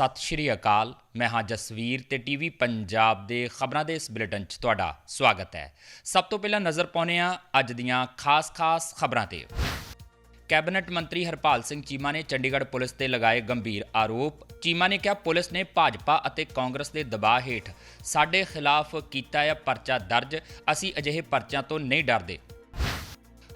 ਸਤਿ ਸ਼੍ਰੀ ਅਕਾਲ। ਮੈਂ ਹਾਂ ਜਸਵੀਰ ਤੇ ਟੀਵੀ ਪੰਜਾਬ ਦੇ ਖਬਰਾਂ ਦੇ ਇਸ ਬੁਲੇਟਿਨ 'ਚ ਤੁਹਾਡਾ ਸਵਾਗਤ ਹੈ। ਸਭ ਤੋਂ ਪਹਿਲਾਂ ਨਜ਼ਰ ਪਾਉਂਦੇ ਹਾਂ ਅੱਜ ਦੀਆਂ ਖਾਸ-ਖਾਸ ਖਬਰਾਂ ਤੇ। ਕੈਬਨਿਟ ਮੰਤਰੀ ਹਰਪਾਲ ਸਿੰਘ ਚੀਮਾ ਨੇ ਚੰਡੀਗੜ੍ਹ ਪੁਲਿਸ ਤੇ ਲਗਾਏ ਗੰਭੀਰ ਆਰੋਪ। ਚੀਮਾ ਨੇ ਕਿਹਾ, ਪੁਲਿਸ ਨੇ ਭਾਜਪਾ ਅਤੇ ਕਾਂਗਰਸ ਦੇ ਦਬਾਅ ਹੇਠ ਸਾਡੇ ਖਿਲਾਫ ਕੀਤਾ ਹੈ ਪਰਚਾ ਦਰਜ। ਅਸੀਂ ਅਜਿਹੇ ਪਰਚਿਆਂ ਤੋਂ ਨਹੀਂ ਡਰਦੇ।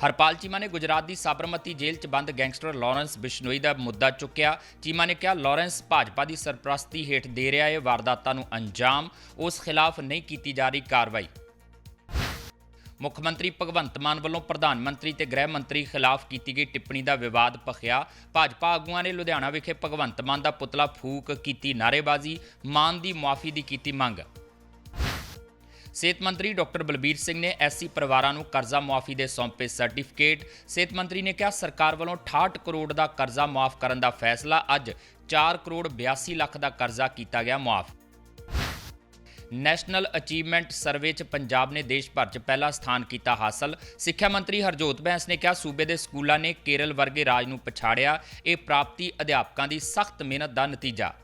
ਹਰਪਾਲ ਚੀਮਾ ਨੇ ਗੁਜਰਾਤ ਦੀ ਸਾਬਰਮਤੀ ਜੇਲ੍ਹ 'ਚ ਬੰਦ ਗੈਂਗਸਟਰ ਲਾਰੈਂਸ ਬਿਸ਼ਨੋਈ ਦਾ ਮੁੱਦਾ ਚੁੱਕਿਆ। ਚੀਮਾ ਨੇ ਕਿਹਾ, ਲਾਰੈਂਸ ਭਾਜਪਾ ਦੀ ਸਰਪ੍ਰਸਤੀ ਹੇਠ ਦੇ ਰਿਹਾ ਹੈ ਵਾਰਦਾਤਾਂ ਨੂੰ ਅੰਜਾਮ, ਉਸ ਖਿਲਾਫ ਨਹੀਂ ਕੀਤੀ ਜਾ ਰਹੀ ਕਾਰਵਾਈ। ਮੁੱਖ ਮੰਤਰੀ ਭਗਵੰਤ ਮਾਨ ਵੱਲੋਂ ਪ੍ਰਧਾਨ ਮੰਤਰੀ ਤੇ ਗ੍ਰਹਿ ਮੰਤਰੀ ਖਿਲਾਫ ਕੀਤੀ ਗਈ ਟਿੱਪਣੀ ਦਾ ਵਿਵਾਦ ਭਖਿਆ ਭਾਜਪਾ ਆਗੂਆਂ ਨੇ ਲੁਧਿਆਣਾ ਵਿਖੇ ਭਗਵੰਤ ਮਾਨ ਦਾ ਪੁਤਲਾ ਫੂਕ ਕੀਤੀ ਨਾਅਰੇਬਾਜ਼ੀ, ਮਾਨ ਦੀ ਮੁਆਫੀ ਦੀ ਕੀਤੀ ਮੰਗ। ਸਿਹਤ ਮੰਤਰੀ ਡਾਕਟਰ ਬਲਬੀਰ ਸਿੰਘ ਨੇ ਐਸਸੀ ਪਰਿਵਾਰਾਂ ਨੂੰ ਕਰਜ਼ਾ ਮੁਆਫੀ ਦੇ ਸੌਂਪੇ ਸਰਟੀਫਿਕੇਟ। ਸਿਹਤ ਮੰਤਰੀ ਨੇ ਕਿਹਾ, ਸਰਕਾਰ ਵੱਲੋਂ 68 ਕਰੋੜ ਦਾ ਕਰਜ਼ਾ ਮੁਆਫ ਕਰਨ ਦਾ ਫੈਸਲਾ ਅੱਜ 4 ਕਰੋੜ 82 ਲੱਖ ਦਾ ਕਰਜ਼ਾ ਕੀਤਾ ਗਿਆ ਮੁਆਫ। ਨੈਸ਼ਨਲ ਅਚੀਵਮੈਂਟ ਸਰਵੇ 'ਚ ਪੰਜਾਬ ਨੇ ਦੇਸ਼ ਭਰ 'ਚ ਪਹਿਲਾ ਸਥਾਨ ਕੀਤਾ ਹਾਸਲ। ਸਿੱਖਿਆ ਮੰਤਰੀ ਹਰਜੋਤ ਬੈਂਸ ਨੇ ਕਿਹਾ, ਸੂਬੇ ਦੇ ਸਕੂਲਾਂ ਨੇ ਕੇਰਲ ਵਰਗੇ ਰਾਜ ਨੂੰ ਪਛਾੜਿਆ। ਇਹ ਪ੍ਰਾਪਤੀ ਅਧਿਆਪਕਾਂ ਦੀ ਸਖਤ ਮਿਹਨਤ ਦਾ ਨਤੀਜਾ।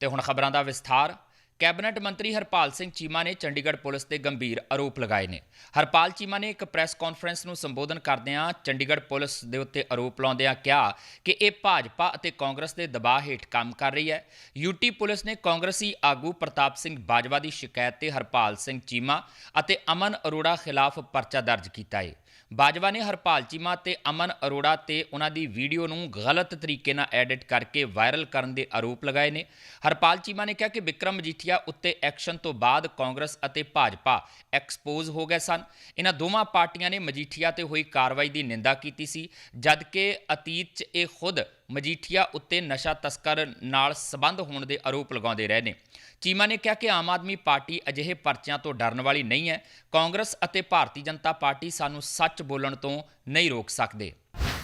ਤੇ ਹੁਣ ਖਬਰਾਂ ਦਾ ਵਿਸਥਾਰ। ਕੈਬਨਿਟ ਮੰਤਰੀ ਹਰਪਾਲ ਸਿੰਘ ਚੀਮਾ ਨੇ ਚੰਡੀਗੜ੍ਹ ਪੁਲਿਸ ਤੇ ਗੰਭੀਰ ਆਰੋਪ ਲਗਾਏ ਨੇ। ਹਰਪਾਲ ਚੀਮਾ ਨੇ ਇੱਕ ਪ੍ਰੈਸ ਕਾਨਫਰੰਸ ਨੂੰ ਸੰਬੋਧਨ ਕਰਦਿਆਂ ਚੰਡੀਗੜ੍ਹ ਪੁਲਿਸ ਦੇ ਉੱਤੇ ਆਰੋਪ ਲਾਉਂਦਿਆਂ ਕਿਹਾ ਕਿ ਇਹ ਭਾਜਪਾ ਅਤੇ ਕਾਂਗਰਸ ਦੇ ਦਬਾਅ ਹੇਠ ਕੰਮ ਕਰ ਰਹੀ ਹੈ। ਯੂਟੀ ਪੁਲਿਸ ਨੇ ਕਾਂਗਰਸੀ ਆਗੂ ਪ੍ਰਤਾਪ ਸਿੰਘ ਬਾਜਵਾ ਦੀ ਸ਼ਿਕਾਇਤ ਤੇ ਹਰਪਾਲ ਸਿੰਘ ਚੀਮਾ ਅਤੇ ਅਮਨ ਅਰੋੜਾ ਖਿਲਾਫ ਪਰਚਾ ਦਰਜ ਕੀਤਾ ਹੈ। ਬਾਜਵਾ ਨੇ ਹਰਪਾਲ ਚੀਮਾ ਤੇ ਅਮਨ ਅਰੋੜਾ ਤੇ ਉਹਨਾਂ ਦੀ ਵੀਡੀਓ ਨੂੰ ਗਲਤ ਤਰੀਕੇ ਨਾਲ ਐਡਿਟ ਕਰਕੇ ਵਾਇਰਲ ਕਰਨ ਦੇ ਆਰੋਪ ਲਗਾਏ ਨੇ। ਹਰਪਾਲ ਚੀਮਾ ਨੇ ਕਿਹਾ ਕਿ ਵਿਕਰਮ ਮਜੀਠੀਆ ਉੱਤੇ ਐਕਸ਼ਨ ਤੋਂ ਬਾਅਦ ਕਾਂਗਰਸ ਅਤੇ ਭਾਜਪਾ ਐਕਸਪੋਜ਼ ਹੋ ਗਏ ਸਨ। ਇਹਨਾਂ ਦੋਵਾਂ ਪਾਰਟੀਆਂ ਨੇ ਮਜੀਠੀਆ ਤੇ ਹੋਈ ਕਾਰਵਾਈ ਦੀ ਨਿੰਦਾ ਕੀਤੀ ਸੀ, ਜਦਕਿ ਅਤੀਤ 'ਚ ਇਹ ਖੁਦ ਮਜੀਠੀਆ ਉੱਤੇ ਨਸ਼ਾ ਤਸਕਰ ਨਾਲ ਸਬੰਧ ਹੋਣ ਦੇ ਆਰੋਪ ਲਗਾਉਂਦੇ ਰਹੇ ਨੇ। ਚੀਮਾ ਨੇ ਕਿਹਾ ਕਿ ਆਮ ਆਦਮੀ ਪਾਰਟੀ ਅਜਿਹੇ ਪਰਚਿਆਂ ਤੋਂ ਡਰਨ ਵਾਲੀ ਨਹੀਂ ਹੈ। ਕਾਂਗਰਸ ਅਤੇ ਭਾਰਤੀ ਜਨਤਾ ਪਾਰਟੀ ਸਾਨੂੰ ਸੱਚ ਬੋਲਣ ਤੋਂ ਨਹੀਂ ਰੋਕ ਸਕਦੇ।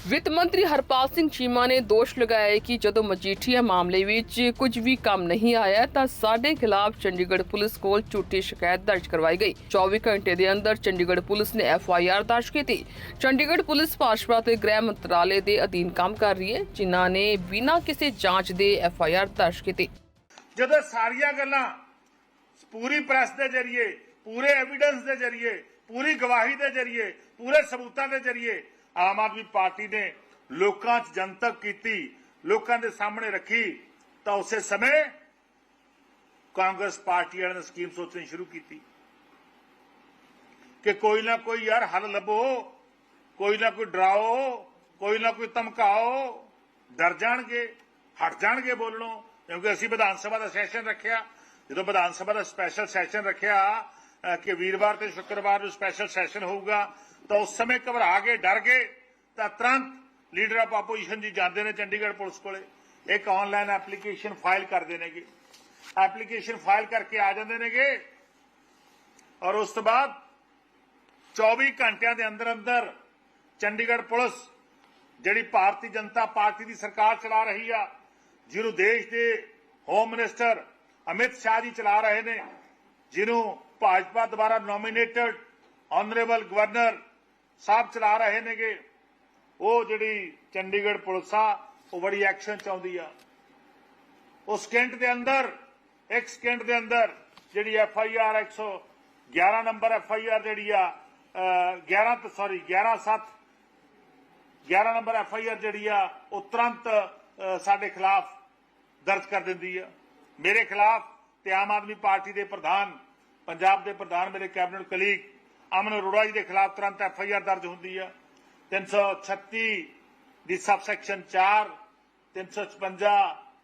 ਵਿੱਤ ਮੰਤਰੀ ਹਰਪਾਲ ਸਿੰਘ ਚੀਮਾ ਨੇ ਦੋਸ਼ ਲਗਾਇਆ ਹੈ ਕਿ ਜਦੋਂ ਮਜੀਠੀਆ ਮਾਮਲੇ ਵਿੱਚ ਕੁਝ ਵੀ ਕੰਮ ਨਹੀਂ ਆਇਆ ਤਾਂ ਸਾਡੇ ਖਿਲਾਫ ਚੰਡੀਗੜ੍ਹ ਪੁਲਿਸ ਕੋਲ ਝੂਠੀ ਸ਼ਿਕਾਇਤ ਦਰਜ ਕਰਵਾਈ ਗਈ। 24 ਘੰਟੇ ਦੇ ਅੰਦਰ ਚੰਡੀਗੜ੍ਹ ਪੁਲਿਸ ਨੇ ਐਫ ਆਈ ਆਰ ਦਰਜ ਕੀਤੀ। ਚੰਡੀਗੜ੍ਹ ਪੁਲਿਸ ਭਾਜਪਾ ਤੇ ਗ੍ਰਹਿ ਮੰਤਰਾਲੇ ਦੇ ਅਧੀਨ ਕੰਮ ਕਰ ਰਹੀ ਹੈ, ਜਿਨ੍ਹਾਂ ਨੇ ਬਿਨਾਂ ਕਿਸੇ ਜਾਂਚ ਦੇ ਐਫ ਆਈ ਆਰ ਦਰਜ ਕੀਤੀ। ਜਦੋਂ ਸਾਰੀਆਂ ਗੱਲਾਂ ਪੂਰੀ ਪ੍ਰੈਸ ਦੇ ਜ਼ਰੀਏ, ਪੂਰੇ ਐਵੀਡੈਂਸ ਦੇ ਜ਼ਰੀਏ, ਪੂਰੀ ਗਵਾਹੀ ਦੇ ਜ਼ਰੀਏ, ਪੂਰੇ ਸਬੂਤਾਂ ਦੇ ਜ਼ਰੀਏ ਆਮ ਆਦਮੀ ਪਾਰਟੀ ਨੇ ਲੋਕਾਂ 'ਚ ਜਨਤਕ ਕੀਤੀ, ਲੋਕਾਂ ਦੇ ਸਾਹਮਣੇ ਰੱਖੀ, ਤਾਂ ਉਸੇ ਸਮੇਂ ਕਾਂਗਰਸ ਪਾਰਟੀ ਵਾਲਿਆਂ ਨੇ ਸਕੀਮ ਸੋਚਣੀ ਸ਼ੁਰੂ ਕੀਤੀ ਕਿ ਕੋਈ ਨਾ ਕੋਈ ਯਾਰ ਹੱਲ ਲੱਭੋ, ਕੋਈ ਨਾ ਕੋਈ ਡਰਾਓ, ਕੋਈ ਨਾ ਕੋਈ ਧਮਕਾਓ, ਡਰ ਜਾਣਗੇ, ਹਟ ਜਾਣਗੇ ਬੋਲਣੋਂ, ਕਿਉਂਕਿ ਅਸੀਂ ਵਿਧਾਨ ਸਭਾ ਦਾ ਸੈਸ਼ਨ ਰੱਖਿਆ, ਜਦੋਂ ਵਿਧਾਨ ਸਭਾ ਦਾ ਸਪੈਸ਼ਲ ਸੈਸ਼ਨ ਰੱਖਿਆ ਕਿ ਵੀਰਵਾਰ ਤੇ ਸ਼ੁੱਕਰਵਾਰ ਨੂੰ ਸਪੈਸ਼ਲ ਸੈਸ਼ਨ ਹੋਊਗਾ ਤਾਂ ਉਸ ਸਮੇਂ ਘਬਰਾ ਕੇ, ਡਰ ਗਏ ਤਾਂ ਤੁਰੰਤ ਲੀਡਰ ਆਫ ਆਪੋਜੀਸ਼ਨ ਜੀ ਜਾਂਦੇ ਨੇ ਚੰਡੀਗੜ੍ਹ ਪੁਲਿਸ ਕੋਲੇ। ਇੱਕ ਆਨਲਾਈਨ ਐਪਲੀਕੇਸ਼ਨ ਫਾਈਲ ਕਰਦੇ ਨੇਗੇ। ਐਪਲੀਕੇਸ਼ਨ ਫਾਈਲ ਕਰਕੇ ਆ ਜਾਂਦੇ ਨੇਗੇ ਔਰ ਉਸ ਤੋਂ ਬਾਅਦ 24 ਘੰਟਿਆਂ ਦੇ ਅੰਦਰ ਅੰਦਰ ਚੰਡੀਗੜ੍ਹ ਪੁਲਿਸ, ਜਿਹੜੀ ਭਾਰਤੀ ਜਨਤਾ ਪਾਰਟੀ ਦੀ ਸਰਕਾਰ ਚਲਾ ਰਹੀ ਆ, ਜਿਹਨੂੰ ਦੇਸ਼ ਦੇ ਹੋਮ ਮਿਨਿਸਟਰ ਅਮਿਤ ਸ਼ਾਹ ਜੀ ਚਲਾ ਰਹੇ ਨੇ, ਜਿਹਨੂੰ ਭਾਜਪਾ ਦੁਆਰਾ ਨੋਮੀਨੇਟਡ ਆਨਰੇਬਲ ਗਵਰਨਰ ਸਾਹਿਬ ਚਲਾ ਰਹੇ ਨੇਗੇ। ਉਹ ਜਿਹੜੀ ਚੰਡੀਗੜ੍ਹ ਪੁਲਿਸ ਆ ਉਹ ਬੜੀ ਐਕਸ਼ਨ ਚਾਹੁੰਦੀ ਆ। ਉਸ ਸਕਿੰਟ ਦੇ ਅੰਦਰ ਇੱਕ ਸਕਿੰਟ ਦੇ ਅੰਦਰ ਜਿਹੜੀ F I R 111 number F I R ਜਿਹੜੀ ਆ ਅਹ, 11 sorry 11 7 11 number F I R ਜਿਹੜੀ ਆ ਉਹ ਤੁਰੰਤ ਸਾਡੇ ਖਿਲਾਫ ਦਰਜ ਕਰ ਦਿੰਦੀ ਆ। ਮੇਰੇ ਖਿਲਾਫ ਤੇ ਆਮ ਆਦਮੀ ਪਾਰਟੀ ਦੇ ਪ੍ਰਧਾਨ ਪੰਜਾਬ ਦੇ ਪ੍ਰਧਾਨ ਮੇਰੇ ਕੈਬਨਿਟ ਕਲੀਗ ਅਮਨ ਅਰੋੜਾ ਜੀ ਦੇ ਖਿਲਾਫ ਤੁਰੰਤ ਐਫ ਆਈ ਆਰ ਦਰਜ ਹੁੰਦੀ ਆ। 336 ਦੀ ਸਬ ਸਬਸੈਕਸ਼ਨ 4 356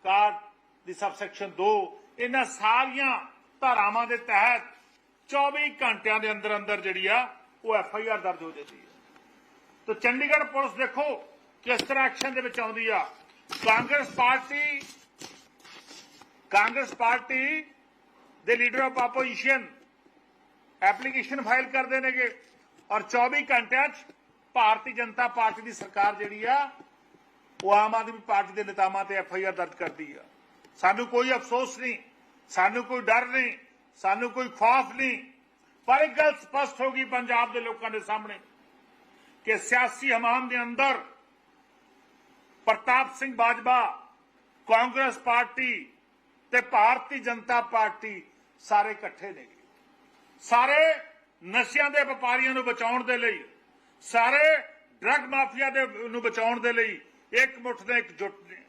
61 ਦੀ ਸਬਸੈਕਸ਼ਨ 2 ਇਹਨਾਂ ਸਾਰੀਆਂ ਧਾਰਾਵਾਂ ਦੇ ਤਹਿਤ 24 ਘੰਟਿਆਂ ਦੇ ਅੰਦਰ ਅੰਦਰ ਜਿਹੜੀ ਆ, ਉਹ ਐਫ ਆਈ ਆਰ ਦਰਜ ਹੋ ਜਾਂਦੀ ਹੈ ਤਾਂ ਚੰਡੀਗੜ੍ਹ ਪੁਲਿਸ ਦੇਖੋ ਕਿਸ ਤਰ੍ਹਾਂ ਐਕਸ਼ਨ ਦੇ ਵਿੱਚ ਆਉਂਦੀ ਆ। ਕਾਂਗਰਸ ਪਾਰਟੀ ਕਾਂਗਰਸ ਪਾਰਟੀ ਦੇ leader of opposition application file ਕਰਦੇ ਨੇਗੇ। ਔਰ 24 ਘੰਟਿਆਂ 'ਚ ਭਾਰਤੀ ਜਨਤਾ ਪਾਰਟੀ ਦੀ ਸਰਕਾਰ ਜਿਹੜੀ ਆ, ਉਹ ਆਮ ਆਦਮੀ ਪਾਰਟੀ ਦੇ ਨੇਤਾਵਾਂ ਤੇ ਐਫ ਆਈ ਆਰ ਦਰਜ ਕਰਦੀ ਆ। ਸਾਨੂੰ ਕੋਈ ਅਫਸੋਸ ਨਹੀਂ, ਸਾਨੂੰ ਕੋਈ ਡਰ ਨਹੀਂ, ਸਾਨੂੰ ਕੋਈ ਖੌਫ ਨਹੀਂ। ਪਰ ਇੱਕ ਗੱਲ ਸਪਸ਼ਟ ਹੋ ਗਈ ਪੰਜਾਬ ਦੇ ਲੋਕਾਂ ਦੇ ਸਾਹਮਣੇ ਕਿ ਸਿਆਸੀ ਹਮਾਮ ਦੇ ਅੰਦਰ ਪ੍ਰਤਾਪ ਸਿੰਘ ਬਾਜਵਾ, ਕਾਂਗਰਸ ਪਾਰਟੀ ਤੇ ਭਾਰਤੀ ਜਨਤਾ ਪਾਰਟੀ ਸਾਰੇ ਇਕੱਠੇ ਨੇ ਸਾਰੇ ਨਸ਼ਿਆਂ ਦੇ ਵਪਾਰੀਆਂ ਨੂੰ ਬਚਾਉਣ ਦੇ ਲਈ, ਸਾਰੇ ਡਰੱਗ ਮਾਫੀਆ ਦੇ ਨੂੰ ਬਚਾਉਣ ਦੇ ਲਈ ਇੱਕ ਮੁੱਠ ਦੇ ਇਕਜੁੱਟ ਨੇ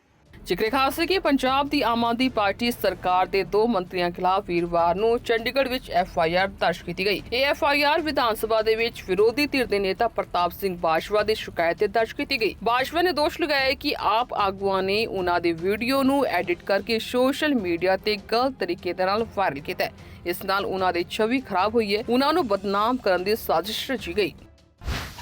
ਜ਼ਿਕਰ ਖਾਸ ਹੈ ਕਿ ਪੰਜਾਬ ਦੀ ਆਮ ਆਦਮੀ ਪਾਰਟੀ ਸਰਕਾਰ ਦੇ ਦੋ ਮੰਤਰੀਆਂ ਖਿਲਾਫ ਵੀਰਵਾਰ ਨੂੰ ਚੰਡੀਗੜ੍ਹ ਵਿੱਚ ਐਫ ਆਈ ਆਰ ਦਰਜ ਕੀਤੀ ਗਈ। ਇਹ F I R Vidhan Sabha ਦੇ ਵਿੱਚ ਵਿਰੋਧੀ ਧਿਰ ਦੇ ਨੇਤਾ ਪ੍ਰਤਾਪ ਸਿੰਘ ਬਾਜਵਾ ਦੀ ਸ਼ਿਕਾਇਤ ਤੇ ਦਰਜ ਕੀਤੀ ਗਈ। ਬਾਜਵਾ ਨੇ ਦੋਸ਼ ਲਗਾਇਆ ਕਿ ਆਪ ਆਗੂਆਂ ਨੇ ਉਹਨਾਂ ਦੇ ਵੀਡੀਓ ਨੂੰ ਐਡਿਟ ਕਰਕੇ ਸੋਸ਼ਲ ਮੀਡੀਆ ਤੇ ਗਲਤ ਤਰੀਕੇ ਦੇ ਨਾਲ ਵਾਇਰਲ ਕੀਤਾ ਇਸ ਨਾਲ ਉਹਨਾਂ ਦੀ ਛਵੀ ਖਰਾਬ ਹੋਈ ਹੈ। ਉਹਨਾਂ ਨੂੰ ਬਦਨਾਮ ਕਰਨ ਦੀ ਸਾਜ਼ਿਸ਼ ਰਚੀ ਗਈ।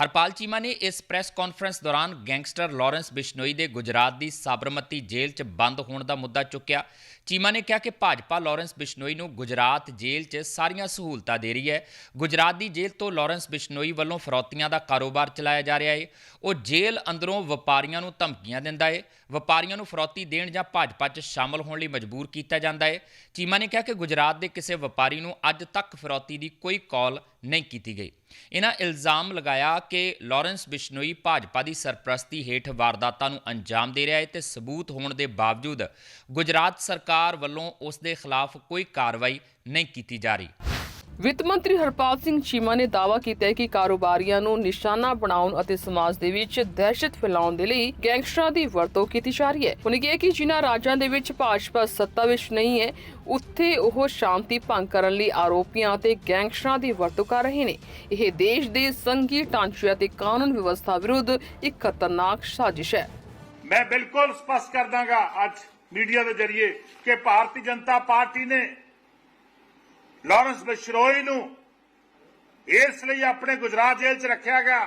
ਹਰਪਾਲ ਚੀਮਾ ਨੇ ਇਸ ਪ੍ਰੈਸ ਕਾਨਫਰੰਸ ਦੌਰਾਨ ਗੈਂਗਸਟਰ ਲਾਰੈਂਸ ਬਿਸ਼ਨੋਈ ਦੇ ਗੁਜਰਾਤ ਦੀ ਸਾਬਰਮਤੀ ਜੇਲ੍ਹ 'ਚ ਬੰਦ ਹੋਣ ਦਾ ਮੁੱਦਾ ਚੁੱਕਿਆ। ਚੀਮਾ ਨੇ ਕਿਹਾ ਕਿ ਭਾਜਪਾ ਲਾਰੈਂਸ ਬਿਸ਼ਨੋਈ ਨੂੰ ਗੁਜਰਾਤ ਜੇਲ੍ਹ 'ਚ ਸਾਰੀਆਂ ਸਹੂਲਤਾਂ ਦੇ ਰਹੀ ਹੈ। ਗੁਜਰਾਤ ਦੀ ਜੇਲ੍ਹ ਤੋਂ ਲਾਰੈਂਸ ਬਿਸ਼ਨੋਈ ਵੱਲੋਂ ਫਰੌਤੀਆਂ ਦਾ ਕਾਰੋਬਾਰ ਚਲਾਇਆ ਜਾ ਰਿਹਾ ਹੈ। ਉਹ ਜੇਲ੍ਹ ਅੰਦਰੋਂ ਵਪਾਰੀਆਂ ਨੂੰ ਧਮਕੀਆਂ ਦਿੰਦਾ ਹੈ। ਵਪਾਰੀਆਂ ਨੂੰ ਫਰੌਤੀ ਦੇਣ ਜਾਂ ਭਾਜਪਾ 'ਚ ਸ਼ਾਮਲ ਹੋਣ ਲਈ ਮਜਬੂਰ ਕੀਤਾ ਜਾਂਦਾ ਹੈ। ਚੀਮਾ ਨੇ ਕਿਹਾ ਕਿ ਗੁਜਰਾਤ ਦੇ ਕਿਸੇ ਵਪਾਰੀ ਨੂੰ ਅੱਜ ਤੱਕ ਫਰੌਤੀ ਦੀ ਕੋਈ ਕਾਲ ਨਹੀਂ ਕੀਤੀ ਗਈ। ਇਹਨਾਂ ਇਲਜ਼ਾਮ ਲਗਾਇਆ ਕਿ ਲਾਰੈਂਸ ਬਿਸ਼ਨੋਈ ਭਾਜਪਾ ਦੀ ਸਰਪ੍ਰਸਤੀ ਹੇਠ ਵਾਰਦਾਤਾਂ ਨੂੰ ਅੰਜਾਮ ਦੇ ਰਿਹਾ ਹੈ ਤੇ ਸਬੂਤ ਹੋਣ ਦੇ ਬਾਵਜੂਦ ਗੁਜਰਾਤ ਸਰਕਾਰ ਵੱਲੋਂ ਉਸ ਦੇ ਖਿਲਾਫ ਕੋਈ ਕਾਰਵਾਈ ਨਹੀਂ ਕੀਤੀ ਜਾ ਰਹੀ। ਵਿੱਤ ਮੰਤਰੀ ਹਰਪਾਲ ਸਿੰਘ ਚੀਮਾ ਨੇ ਦਾਅਵਾ ਕੀਤਾ ਹੈ ਕਿ ਕਾਰੋਬਾਰੀਆਂ ਨੂੰ ਨਿਸ਼ਾਨਾ ਬਣਾਉਣ ਅਤੇ ਸਮਾਜ ਦੇ ਵਿੱਚ ਦਹਿਸ਼ਤ ਫੈਲਾਉਣ ਦੇ ਲਈ ਗੈਂਗਸਟਰਾਂ ਦੀ ਵਰਤੋਂ ਕੀਤੀ ਜਾ ਰਹੀ ਹੈ। ਉਹਨੇ ਕਿਹਾ ਕਿ ਜਿਨ੍ਹਾਂ ਰਾਜਾਂ ਦੇ ਵਿੱਚ ਭਾਜਪਾ ਸੱਤਾ ਵਿੱਚ ਨਹੀਂ ਹੈ, ਉੱਥੇ ਉਹ ਸ਼ਾਂਤੀ ਭੰਗ ਕਰਨ ਲਈ ਆਰੋਪੀਆਂ ਅਤੇ ਗੈਂਗਸਟਰਾਂ ਦੀ ਵਰਤੋਂ ਕਰ ਰਹੇ ਨੇ। ਇਹ ਦੇਸ਼ ਦੇ ਸੰਘੀ ਢਾਂਚੇ ਅਤੇ ਕਾਨੂੰਨ ਵਿਵਸਥਾ ਵਿਰੁੱਧ ਇੱਕ ਖਤਰਨਾਕ ਸਾਜ਼ਿਸ਼ ਹੈ। ਮੈਂ ਬਿਲਕੁਲ ਸਪਸ਼ਟ ਕਰ ਦਾਂਗਾ ਅੱਜ ਮੀਡੀਆ ਦੇ ਜ਼ਰੀਏ ਕਿ ਭਾਰਤੀ ਜਨਤਾ ਪਾਰਟੀ ਨੇ ਲਾਰੈਂਸ ਬਿਸ਼ਰੋਈ ਨੂੰ ਇਸ ਲਈ ਆਪਣੇ ਗੁਜਰਾਤ ਜੇਲ੍ਹ 'ਚ ਰੱਖਿਆ ਗਿਆ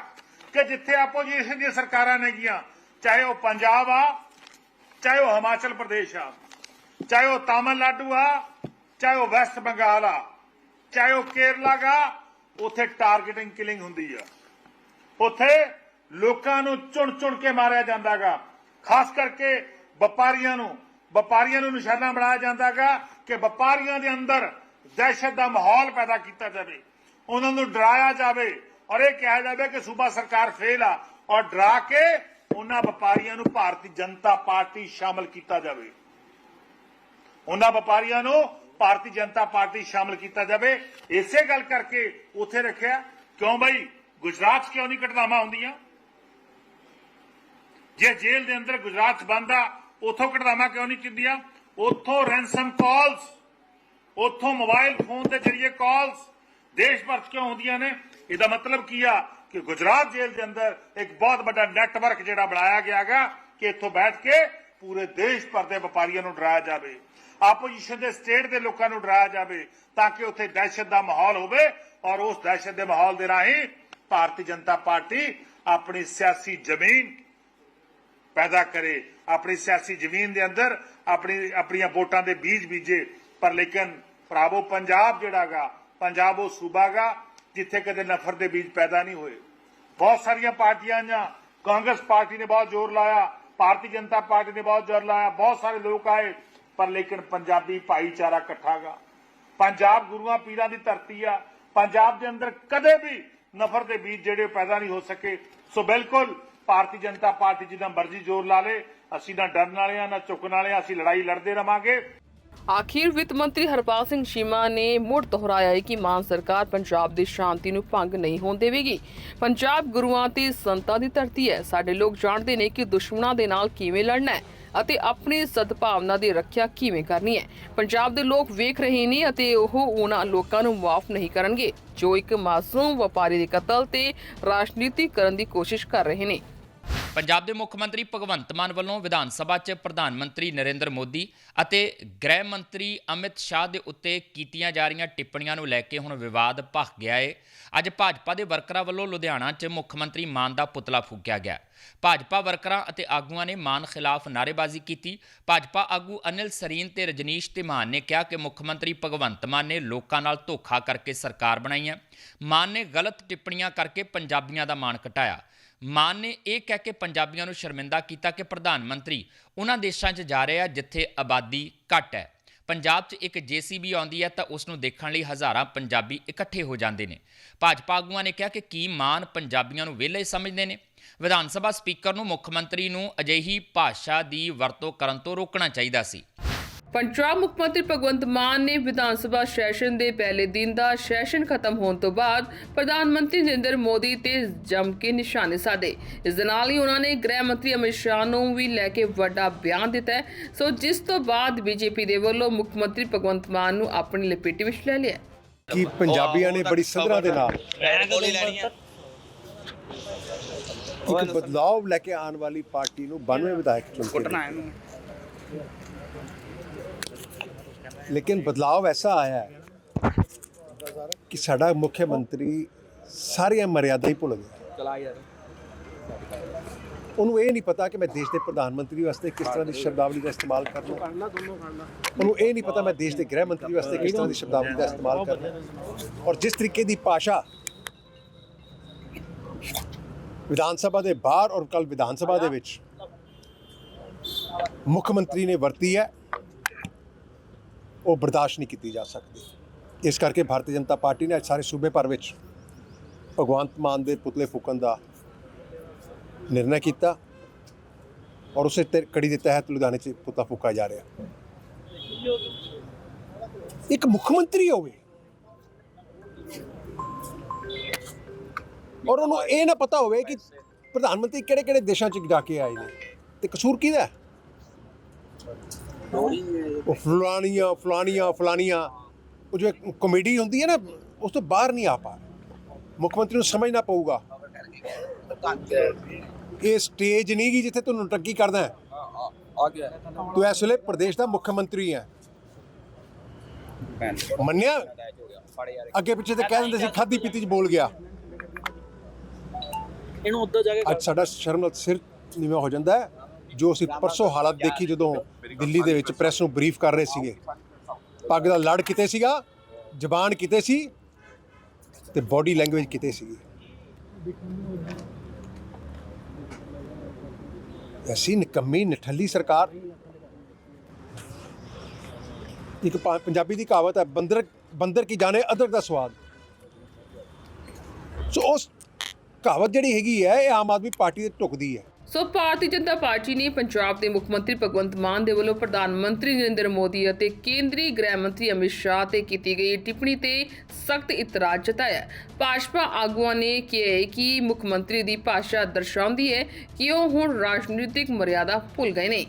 ਕਿ ਜਿੱਥੇ ਆਪੋਜੀਸ਼ਨ ਦੀਆਂ ਸਰਕਾਰਾਂ ਨੇਗੀਆਂ ਚਾਹੇ ਉਹ ਪੰਜਾਬ ਆ, ਚਾਹੇ ਉਹ ਹਿਮਾਚਲ ਪ੍ਰਦੇਸ਼ ਆ, ਚਾਹੇ ਉਹ ਤਾਮਿਲਨਾਡੂ ਆ, ਚਾਹੇ ਉਹ ਵੈਸਟ ਬੰਗਾਲ ਆ, ਚਾਹੇ ਉਹ ਕੇਰਲਾ ਗਾ, ਉੱਥੇ ਟਾਰਗੇਟਿੰਗ ਕਿਲਿੰਗ ਹੁੰਦੀ ਆ। ਉੱਥੇ ਲੋਕਾਂ ਨੂੰ ਚੁਣ ਚੁਣ ਕੇ ਮਾਰਿਆ ਜਾਂਦਾਗਾ ਖਾਸ ਕਰਕੇ ਵਪਾਰੀਆਂ ਨੂੰ ਵਪਾਰੀਆਂ ਨੂੰ ਨਿਸ਼ਾਨਾ ਬਣਾਇਆ ਜਾਂਦਾਗਾ ਕਿ ਵਪਾਰੀਆਂ ਦੇ ਅੰਦਰ ਦਹਿਸ਼ਤ ਦਾ ਮਾਹੌਲ ਪੈਦਾ ਕੀਤਾ ਜਾਵੇ, ਉਹਨਾਂ ਨੂੰ ਡਰਾਇਆ ਜਾਵੇ ਔਰ ਇਹ ਕਿਹਾ ਜਾਵੇ ਕਿ ਸੂਬਾ ਸਰਕਾਰ ਫੇਲ ਆ ਔਰ ਡਰਾ ਕੇ ਉਹਨਾਂ ਵਪਾਰੀਆਂ ਨੂੰ ਭਾਰਤੀ ਜਨਤਾ ਪਾਰਟੀ ਸ਼ਾਮਲ ਕੀਤਾ ਜਾਵੇ। ਉਹਨਾਂ ਵਪਾਰੀਆਂ ਨੂੰ ਭਾਰਤੀ ਜਨਤਾ ਪਾਰਟੀ ਸ਼ਾਮਲ ਕੀਤਾ ਜਾਵੇ। ਇਸੇ ਗੱਲ ਕਰਕੇ ਉਥੇ ਰੱਖਿਆ, ਕਿਉਂ ਬਈ? ਗੁਜਰਾਤ 'ਚ ਕਿਉਂ ਨਹੀਂ ਘਟਨਾਵਾਂ ਹੁੰਦੀਆਂ? ਜੇ ਜੇਲ੍ਹ ਦੇ ਅੰਦਰ ਗੁਜਰਾਤ 'ਚ ਬੰਦ ਆ, ਉਥੋਂ ਘਟਨਾਵਾਂ ਕਿਉਂ ਨਹੀਂ ਚਿੰਦੀਆਂ ਉਥੋਂ ਰੈਂਸਮ ਕਾਲਸ ਉਥੋਂ ਮੋਬਾਈਲ ਫੋਨ ਦੇ ਜ਼ਰੀਏ ਕਾਲਸ ਦੇਸ਼ ਭਰ 'ਚ ਕਿਉਂ ਹੁੰਦੀਆਂ ਨੇ? ਇਹਦਾ ਮਤਲਬ ਕੀ ਆ? ਕਿ ਗੁਜਰਾਤ ਜੇਲ੍ਹ ਦੇ ਅੰਦਰ ਇੱਕ ਬਹੁਤ ਵੱਡਾ ਨੈਟਵਰਕ ਜਿਹੜਾ ਬਣਾਇਆ ਗਿਆਗਾ ਕਿ ਇੱਥੋਂ ਬੈਠ ਕੇ ਪੂਰੇ ਦੇਸ਼ ਭਰ ਦੇ ਵਪਾਰੀਆਂ ਨੂੰ ਡਰਾਇਆ ਜਾਵੇ ਆਪੋਜੀਸ਼ਨ ਦੇ ਸਟੇਟ ਦੇ ਲੋਕਾਂ ਨੂੰ ਡਰਾਇਆ ਜਾਵੇ ਤਾਂ ਕਿ ਉੱਥੇ ਦਹਿਸ਼ਤ ਦਾ ਮਾਹੌਲ ਹੋਵੇ ਔਰ ਉਸ ਦਹਿਸ਼ਤ ਦੇ ਮਾਹੌਲ ਦੇ ਰਾਹੀਂ ਭਾਰਤੀ ਜਨਤਾ ਪਾਰਟੀ ਆਪਣੀ ਸਿਆਸੀ ਜ਼ਮੀਨ ਪੈਦਾ ਕਰੇ, ਆਪਣੀ ਸਿਆਸੀ ਜ਼ਮੀਨ ਦੇ ਅੰਦਰ ਆਪਣੀ, ਆਪਣੀਆਂ ਵੋਟਾਂ ਦੇ ਬੀਜ ਬੀਜੇ। ਪਰ ਲੇਕਿਨ ਭਰਾਵੋ, ਪੰਜਾਬ ਜਿਹੜਾਗਾ ਪੰਜਾਬ ਉਹ ਸੂਬਾਗਾ, ਜਿੱਥੇ ਕਦੇ ਨਫ਼ਰਤ ਦੇ ਬੀਜ ਪੈਦਾ ਨਹੀਂ ਹੋਏ। ਬਹੁਤ ਸਾਰੀਆਂ ਪਾਰਟੀਆਂ ਜਾਂ ਕਾਂਗਰਸ ਪਾਰਟੀ ਨੇ ਬਹੁਤ ਜ਼ੋਰ ਲਾਇਆ, ਭਾਰਤੀ ਜਨਤਾ ਪਾਰਟੀ ਨੇ ਬਹੁਤ ਜ਼ੋਰ ਲਾਇਆ, ਬਹੁਤ ਸਾਰੇ ਲੋਕ ਆਏ, ਪਰ ਲੇਕਿਨ ਪੰਜਾਬੀ ਭਾਈਚਾਰਾ ਇਕੱਠਾਗਾ। ਪੰਜਾਬ ਗੁਰੂਆਂ ਪੀਰਾਂ ਦੀ ਧਰਤੀ ਆ। ਪੰਜਾਬ ਦੇ ਅੰਦਰ ਕਦੇ ਵੀ ਨਫ਼ਰਤ ਦੇ ਬੀਜ ਜਿਹੜੇ ਪੈਦਾ ਨਹੀਂ ਹੋ ਸਕੇ। ਸੋ ਬਿਲਕੁਲ ਭਾਰਤੀ ਜਨਤਾ ਪਾਰਟੀ ਜਿੰਨਾ ਮਰਜ਼ੀ ਜ਼ੋਰ ਲਾ ਲੇ, ਅਸੀਂ ਨਾ ਡਰਨ ਵਾਲੇ ਆ, ਨਾ ਝੁਕਣ ਵਾਲੇ ਆ, ਅਸੀਂ ਲੜਾਈ ਲੜਦੇ ਰਵਾਂਗੇ। ਆਖਿਰ ਵਿੱਤ ਮੰਤਰੀ ਹਰਪਾਲ ਸਿੰਘ ਚੀਮਾ ਨੇ ਮੁੜ ਦੁਹਰਾਇਆ ਹੈ ਕਿ ਮਾਨ ਸਰਕਾਰ ਪੰਜਾਬ ਦੀ ਸ਼ਾਂਤੀ ਨੂੰ ਭੰਗ ਨਹੀਂ ਹੋਣ ਦੇਵੇਗੀ। ਪੰਜਾਬ ਗੁਰੂਆਂ ਤੇ ਸੰਤਾਂ ਦੀ ਧਰਤੀ ਹੈ। ਸਾਡੇ ਲੋਕ ਜਾਣਦੇ ਨੇ ਕਿ ਦੁਸ਼ਮਣਾਂ ਦੇ ਨਾਲ ਕਿਵੇਂ ਲੜਨਾ ਹੈ ਅਤੇ ਆਪਣੀ ਸਦਭਾਵਨਾ ਦੀ ਰੱਖਿਆ ਕਿਵੇਂ ਕਰਨੀ ਹੈ। ਪੰਜਾਬ ਦੇ ਲੋਕ ਵੇਖ ਰਹੇ ਨੇ ਅਤੇ ਉਹ ਉਹਨਾਂ ਲੋਕਾਂ ਨੂੰ ਮਾਫ ਨਹੀਂ ਕਰਨਗੇ। ਜੋ ਇੱਕ ਮਾਸੂਮ ਵਪਾਰੀ ਦੇ ਕਤਲ ਤੇ ਰਾਜਨੀਤੀ ਕਰਨ ਦੀ ਕੋਸ਼ਿਸ਼ ਕਰ ਰਹੇ ਨੇ। ਪੰਜਾਬ ਦੇ ਮੁੱਖ ਮੰਤਰੀ ਭਗਵੰਤ ਮਾਨ ਵੱਲੋਂ ਵਿਧਾਨ ਸਭਾ 'ਚ ਪ੍ਰਧਾਨ ਮੰਤਰੀ ਨਰਿੰਦਰ ਮੋਦੀ ਅਤੇ ਗ੍ਰਹਿ ਮੰਤਰੀ ਅਮਿਤ ਸ਼ਾਹ ਦੇ ਉੱਤੇ ਕੀਤੀਆਂ ਜਾ ਰਹੀਆਂ ਟਿੱਪਣੀਆਂ ਨੂੰ ਲੈ ਕੇ ਹੁਣ ਵਿਵਾਦ ਭਖ ਗਿਆ ਏ। ਅੱਜ ਭਾਜਪਾ ਦੇ ਵਰਕਰਾਂ ਵੱਲੋਂ ਲੁਧਿਆਣਾ 'ਚ ਮੁੱਖ ਮੰਤਰੀ ਮਾਨ ਦਾ ਪੁਤਲਾ ਫੂਕਿਆ ਗਿਆ। ਭਾਜਪਾ ਵਰਕਰਾਂ ਅਤੇ ਆਗੂਆਂ ਨੇ ਮਾਨ ਖਿਲਾਫ ਨਾਅਰੇਬਾਜ਼ੀ ਕੀਤੀ। ਭਾਜਪਾ ਆਗੂ ਅਨਿਲ ਸਰੀਨ ਤੇ ਰਜਨੀਸ਼ ਧੀਮਾਨ ਨੇ ਕਿਹਾ ਕਿ ਮੁੱਖ ਮੰਤਰੀ ਭਗਵੰਤ ਮਾਨ ਨੇ ਲੋਕਾਂ ਨਾਲ ਧੋਖਾ ਕਰਕੇ ਸਰਕਾਰ ਬਣਾਈ ਹੈ। ਮਾਨ ਨੇ ਗਲਤ ਟਿੱਪਣੀਆਂ ਕਰਕੇ ਪੰਜਾਬੀਆਂ ਦਾ ਮਾਣ ਘਟਾਇਆ। ਮਾਨ ਨੇ ਇਹ ਕਹਿ ਕੇ ਪੰਜਾਬੀਆਂ ਨੂੰ ਸ਼ਰਮਿੰਦਾ ਕੀਤਾ ਕਿ ਪ੍ਰਧਾਨ ਮੰਤਰੀ ਉਹਨਾਂ ਦੇਸ਼ਾਂ 'ਚ ਜਾ ਰਿਹਾ ਜਿੱਥੇ ਆਬਾਦੀ ਘੱਟ ਹੈ। ਪੰਜਾਬ 'ਚ ਇੱਕ ਜੀਸੀਬੀ ਆਉਂਦੀ ਹੈ ਤਾਂ ਉਸ ਨੂੰ ਦੇਖਣ ਲਈ ਹਜ਼ਾਰਾਂ ਪੰਜਾਬੀ ਇਕੱਠੇ ਹੋ ਜਾਂਦੇ ਨੇ। ਭਾਜਪਾ ਆਗੂਆਂ ਨੇ ਕਿਹਾ ਕਿ ਕੀ ਮਾਨ ਪੰਜਾਬੀਆਂ ਨੂੰ ਵਿਹਲੇ ਸਮਝਦੇ ਨੇ? ਵਿਧਾਨ ਸਭਾ ਸਪੀਕਰ ਨੂੰ ਮੁੱਖ ਮੰਤਰੀ ਨੂੰ ਅਜਿਹੀ ਭਾਸ਼ਾ ਦੀ ਵਰਤੋਂ ਕਰਨ ਤੋਂ ਰੋਕਣਾ ਚਾਹੀਦਾ ਸੀ। ਪੰਜਾਬ ਮੁੱਖ ਮੰਤਰੀ ਭਗਵੰਤ ਮਾਨ ਨੇ ਵਿਧਾਨ ਸਭਾ ਸੈਸ਼ਨ ਦੇ ਪਹਿਲੇ ਦਿਨ ਦਾ ਸੈਸ਼ਨ ਖਤਮ ਹੋਣ ਤੋਂ ਬਾਅਦ ਪ੍ਰਧਾਨ ਮੰਤਰੀ ਨਰਿੰਦਰ ਮੋਦੀ ਤੇ ਜੰਮ ਕੇ ਨਿਸ਼ਾਨੇ ਸਾਧੇ। ਇਸ ਦੇ ਨਾਲ ਹੀ ਉਹਨਾਂ ਨੇ ਗ੍ਰਹਿ ਮੰਤਰੀ ਅਮਿਤ ਸ਼ਾਹ ਨੂੰ ਵੀ ਲੈ ਕੇ ਵੱਡਾ ਬਿਆਨ ਦਿੱਤਾ ਸੋ ਜਿਸ ਤੋਂ ਬਾਅਦ ਬੀਜੇਪੀ ਦੇ ਵੱਲੋਂ ਮੁੱਖ ਮੰਤਰੀ ਭਗਵੰਤ ਮਾਨ ਨੂੰ ਆਪਣੀ ਲਪੇਟ ਵਿੱਚ ਲੈ ਲਿਆ। ਕਿ ਪੰਜਾਬੀਆਂ ਨੇ ਬੜੀ ਸਦਰਾਂ ਦੇ ਨਾਲ ਇੱਕ ਬਦਲਾਵ ਲੈ ਕੇ ਆਉਣ ਵਾਲੀ ਪਾਰਟੀ ਨੂੰ 92 ਵਿਧਾਇਕ ਚੁਣ ਕੇ ਕੁੱਟਣਾ ਇਹਨੂੰ ਲੇਕਿਨ ਬਦਲਾਵ ਐਸਾ ਆਇਆ ਹੈ ਕਿ ਸਾਡਾ ਮੁੱਖ ਮੰਤਰੀ ਸਾਰੀਆਂ ਮਰਿਆਦਾ ਹੀ ਭੁੱਲ ਗਿਆ ਚਲਾ ਯਾਰ ਉਹਨੂੰ ਇਹ ਨਹੀਂ ਪਤਾ ਕਿ ਮੈਂ ਦੇਸ਼ ਦੇ ਪ੍ਰਧਾਨ ਮੰਤਰੀ ਵਾਸਤੇ ਕਿਸ ਤਰ੍ਹਾਂ ਦੀ ਸ਼ਬਦਾਵਲੀ ਦਾ ਇਸਤੇਮਾਲ ਕਰਨਾ ਉਹਨੂੰ ਇਹ ਨਹੀਂ ਪਤਾ ਮੈਂ ਦੇਸ਼ ਦੇ ਗ੍ਰਹਿ ਮੰਤਰੀ ਵਾਸਤੇ ਕਿਸ ਤਰ੍ਹਾਂ ਦੀ ਸ਼ਬਦਾਵਲੀ ਦਾ ਇਸਤੇਮਾਲ ਕਰਨਾ ਔਰ ਜਿਸ ਤਰੀਕੇ ਦੀ ਭਾਸ਼ਾ ਵਿਧਾਨ ਸਭਾ ਦੇ ਬਾਹਰ ਔਰ ਕੱਲ ਵਿਧਾਨ ਸਭਾ ਦੇ ਵਿੱਚ ਮੁੱਖ ਮੰਤਰੀ ਨੇ ਵਰਤੀ ਹੈ ਉਹ ਬਰਦਾਸ਼ਤ ਨਹੀਂ ਕੀਤੀ ਜਾ ਸਕਦੀ ਇਸ ਕਰਕੇ ਭਾਰਤੀ ਜਨਤਾ ਪਾਰਟੀ ਨੇ ਅੱਜ ਸਾਰੇ ਸੂਬੇ ਭਰ ਵਿੱਚ ਭਗਵੰਤ ਮਾਨ ਦੇ ਪੁਤਲੇ ਫੂਕਣ ਦਾ ਨਿਰਣਾ ਕੀਤਾ ਔਰ ਉਸੇ ਤੇ ਕੜੀ ਦੇ ਤਹਿਤ ਲੁਧਿਆਣੇ 'ਚ ਪੁਤਲਾ ਫੂਕਾ ਜਾ ਰਿਹਾ ਇੱਕ ਮੁੱਖ ਮੰਤਰੀ ਹੋਵੇ ਔਰ ਉਹਨੂੰ ਇਹ ਨਾ ਪਤਾ ਹੋਵੇ ਕਿ ਪ੍ਰਧਾਨ ਮੰਤਰੀ ਕਿਹੜੇ ਕਿਹੜੇ ਦੇਸ਼ਾਂ 'ਚ ਜਾ ਕੇ ਆਏ ਨੇ ਤੇ ਕਸੂਰ ਕਿਹਦਾ ਹੈ? ਉਹ ਫਲਾਨੀਆਂ ਫਲਾਨੀਆਂ ਫਲਾਨੀਆਂ ਉਹ ਜੋ ਕਮੇਡੀ ਹੁੰਦੀ ਹੈ ਨਾ ਉਸ ਤੋਂ ਬਾਹਰ ਨਹੀਂ ਆ ਪਾ ਮੁੱਖ ਮੰਤਰੀ ਨੂੰ ਸਮਝਣਾ ਪਊਗਾ। ਇਹ ਸਟੇਜ ਨਹੀਂ ਗੀ ਜਿੱਥੇ ਤੂੰ ਨੁਟੰਕੀ ਕਰਦਾ ਹੈ। ਆ ਗਿਆ ਤੂੰ ਇਸ ਵੇਲੇ ਪ੍ਰਦੇਸ਼ ਦਾ ਮੁੱਖ ਮੰਤਰੀ ਹੈ। ਮੰਨਿਆ? ਅੱਗੇ ਪਿੱਛੇ ਤੇ ਕਹਿ ਦਿੰਦੇ ਸੀ ਖਾਦੀ ਪੀਤੀ ਚ ਬੋਲ ਗਿਆ। ਇਹਨੂੰ ਉੱਧਰ ਜਾ ਕੇ ਅੱਜ ਸਾਡਾ ਸ਼ਰਮ ਨਾਲ ਸਿਰ ਨੀਵਾਂ ਹੋ ਜਾਂਦਾ ਜੋ ਅਸੀਂ ਪਰਸੋਂ ਹਾਲਤ ਦੇਖੀ ਜਦੋਂ ਦਿੱਲੀ ਦੇ ਵਿੱਚ ਪ੍ਰੈਸ ਨੂੰ ਬਰੀਫ ਕਰ ਰਹੇ ਸੀਗੇ। ਪੱਗ ਦਾ ਲੜ ਕਿਤੇ ਸੀਗਾ, ਜ਼ਬਾਨ ਕਿਤੇ ਸੀ ਤੇ ਬਾਡੀ ਲੈਂਗੁਏਜ ਕਿਤੇ ਸੀਗੀ। ਅਸੀਂ ਨਿਕੰਮੀ, ਨਿਠੱਲੀ ਸਰਕਾਰ। ਇੱਕ ਪੰਜਾਬੀ ਦੀ ਕਹਾਵਤ ਹੈ, ਬੰਦਰ ਬੰਦਰ ਕੀ ਜਾਣੇ ਅਦਰਕ ਦਾ ਸਵਾਦ। ਸੋ ਉਸ ਕਹਾਵਤ ਜਿਹੜੀ ਹੈਗੀ ਹੈ, ਇਹ ਆਮ ਆਦਮੀ ਪਾਰਟੀ ਦੇ ਟੁਕਦੀ ਹੈ। ਸੋ ਭਾਰਤੀ ਜਨਤਾ ਪਾਰਟੀ ਨੇ ਪੰਜਾਬ ਦੇ ਮੁੱਖ ਮੰਤਰੀ ਭਗਵੰਤ ਮਾਨ ਦੇ ਵੱਲੋਂ ਪ੍ਰਧਾਨ ਮੰਤਰੀ ਨਰਿੰਦਰ ਮੋਦੀ ਅਤੇ ਕੇਂਦਰੀ ਗ੍ਰਹਿ ਮੰਤਰੀ ਅਮਿਤ ਸ਼ਾਹ ਤੇ ਕੀਤੀ ਗਈ ਟਿੱਪਣੀ ਤੇ ਸਖਤ ਇਤਰਾਜ਼ ਜਤਾਇਆ। ਭਾਜਪਾ ਆਗੂਆਂ ਨੇ ਕਿਹਾ ਕਿ ਮੁੱਖ ਮੰਤਰੀ ਦੀ ਭਾਸ਼ਾ ਦਰਸਾਉਂਦੀ ਹੈ ਕਿ ਉਹ ਹੁਣ ਰਾਜਨੀਤਿਕ ਮਰਿਆਦਾ ਭੁੱਲ ਗਏ ਨੇ।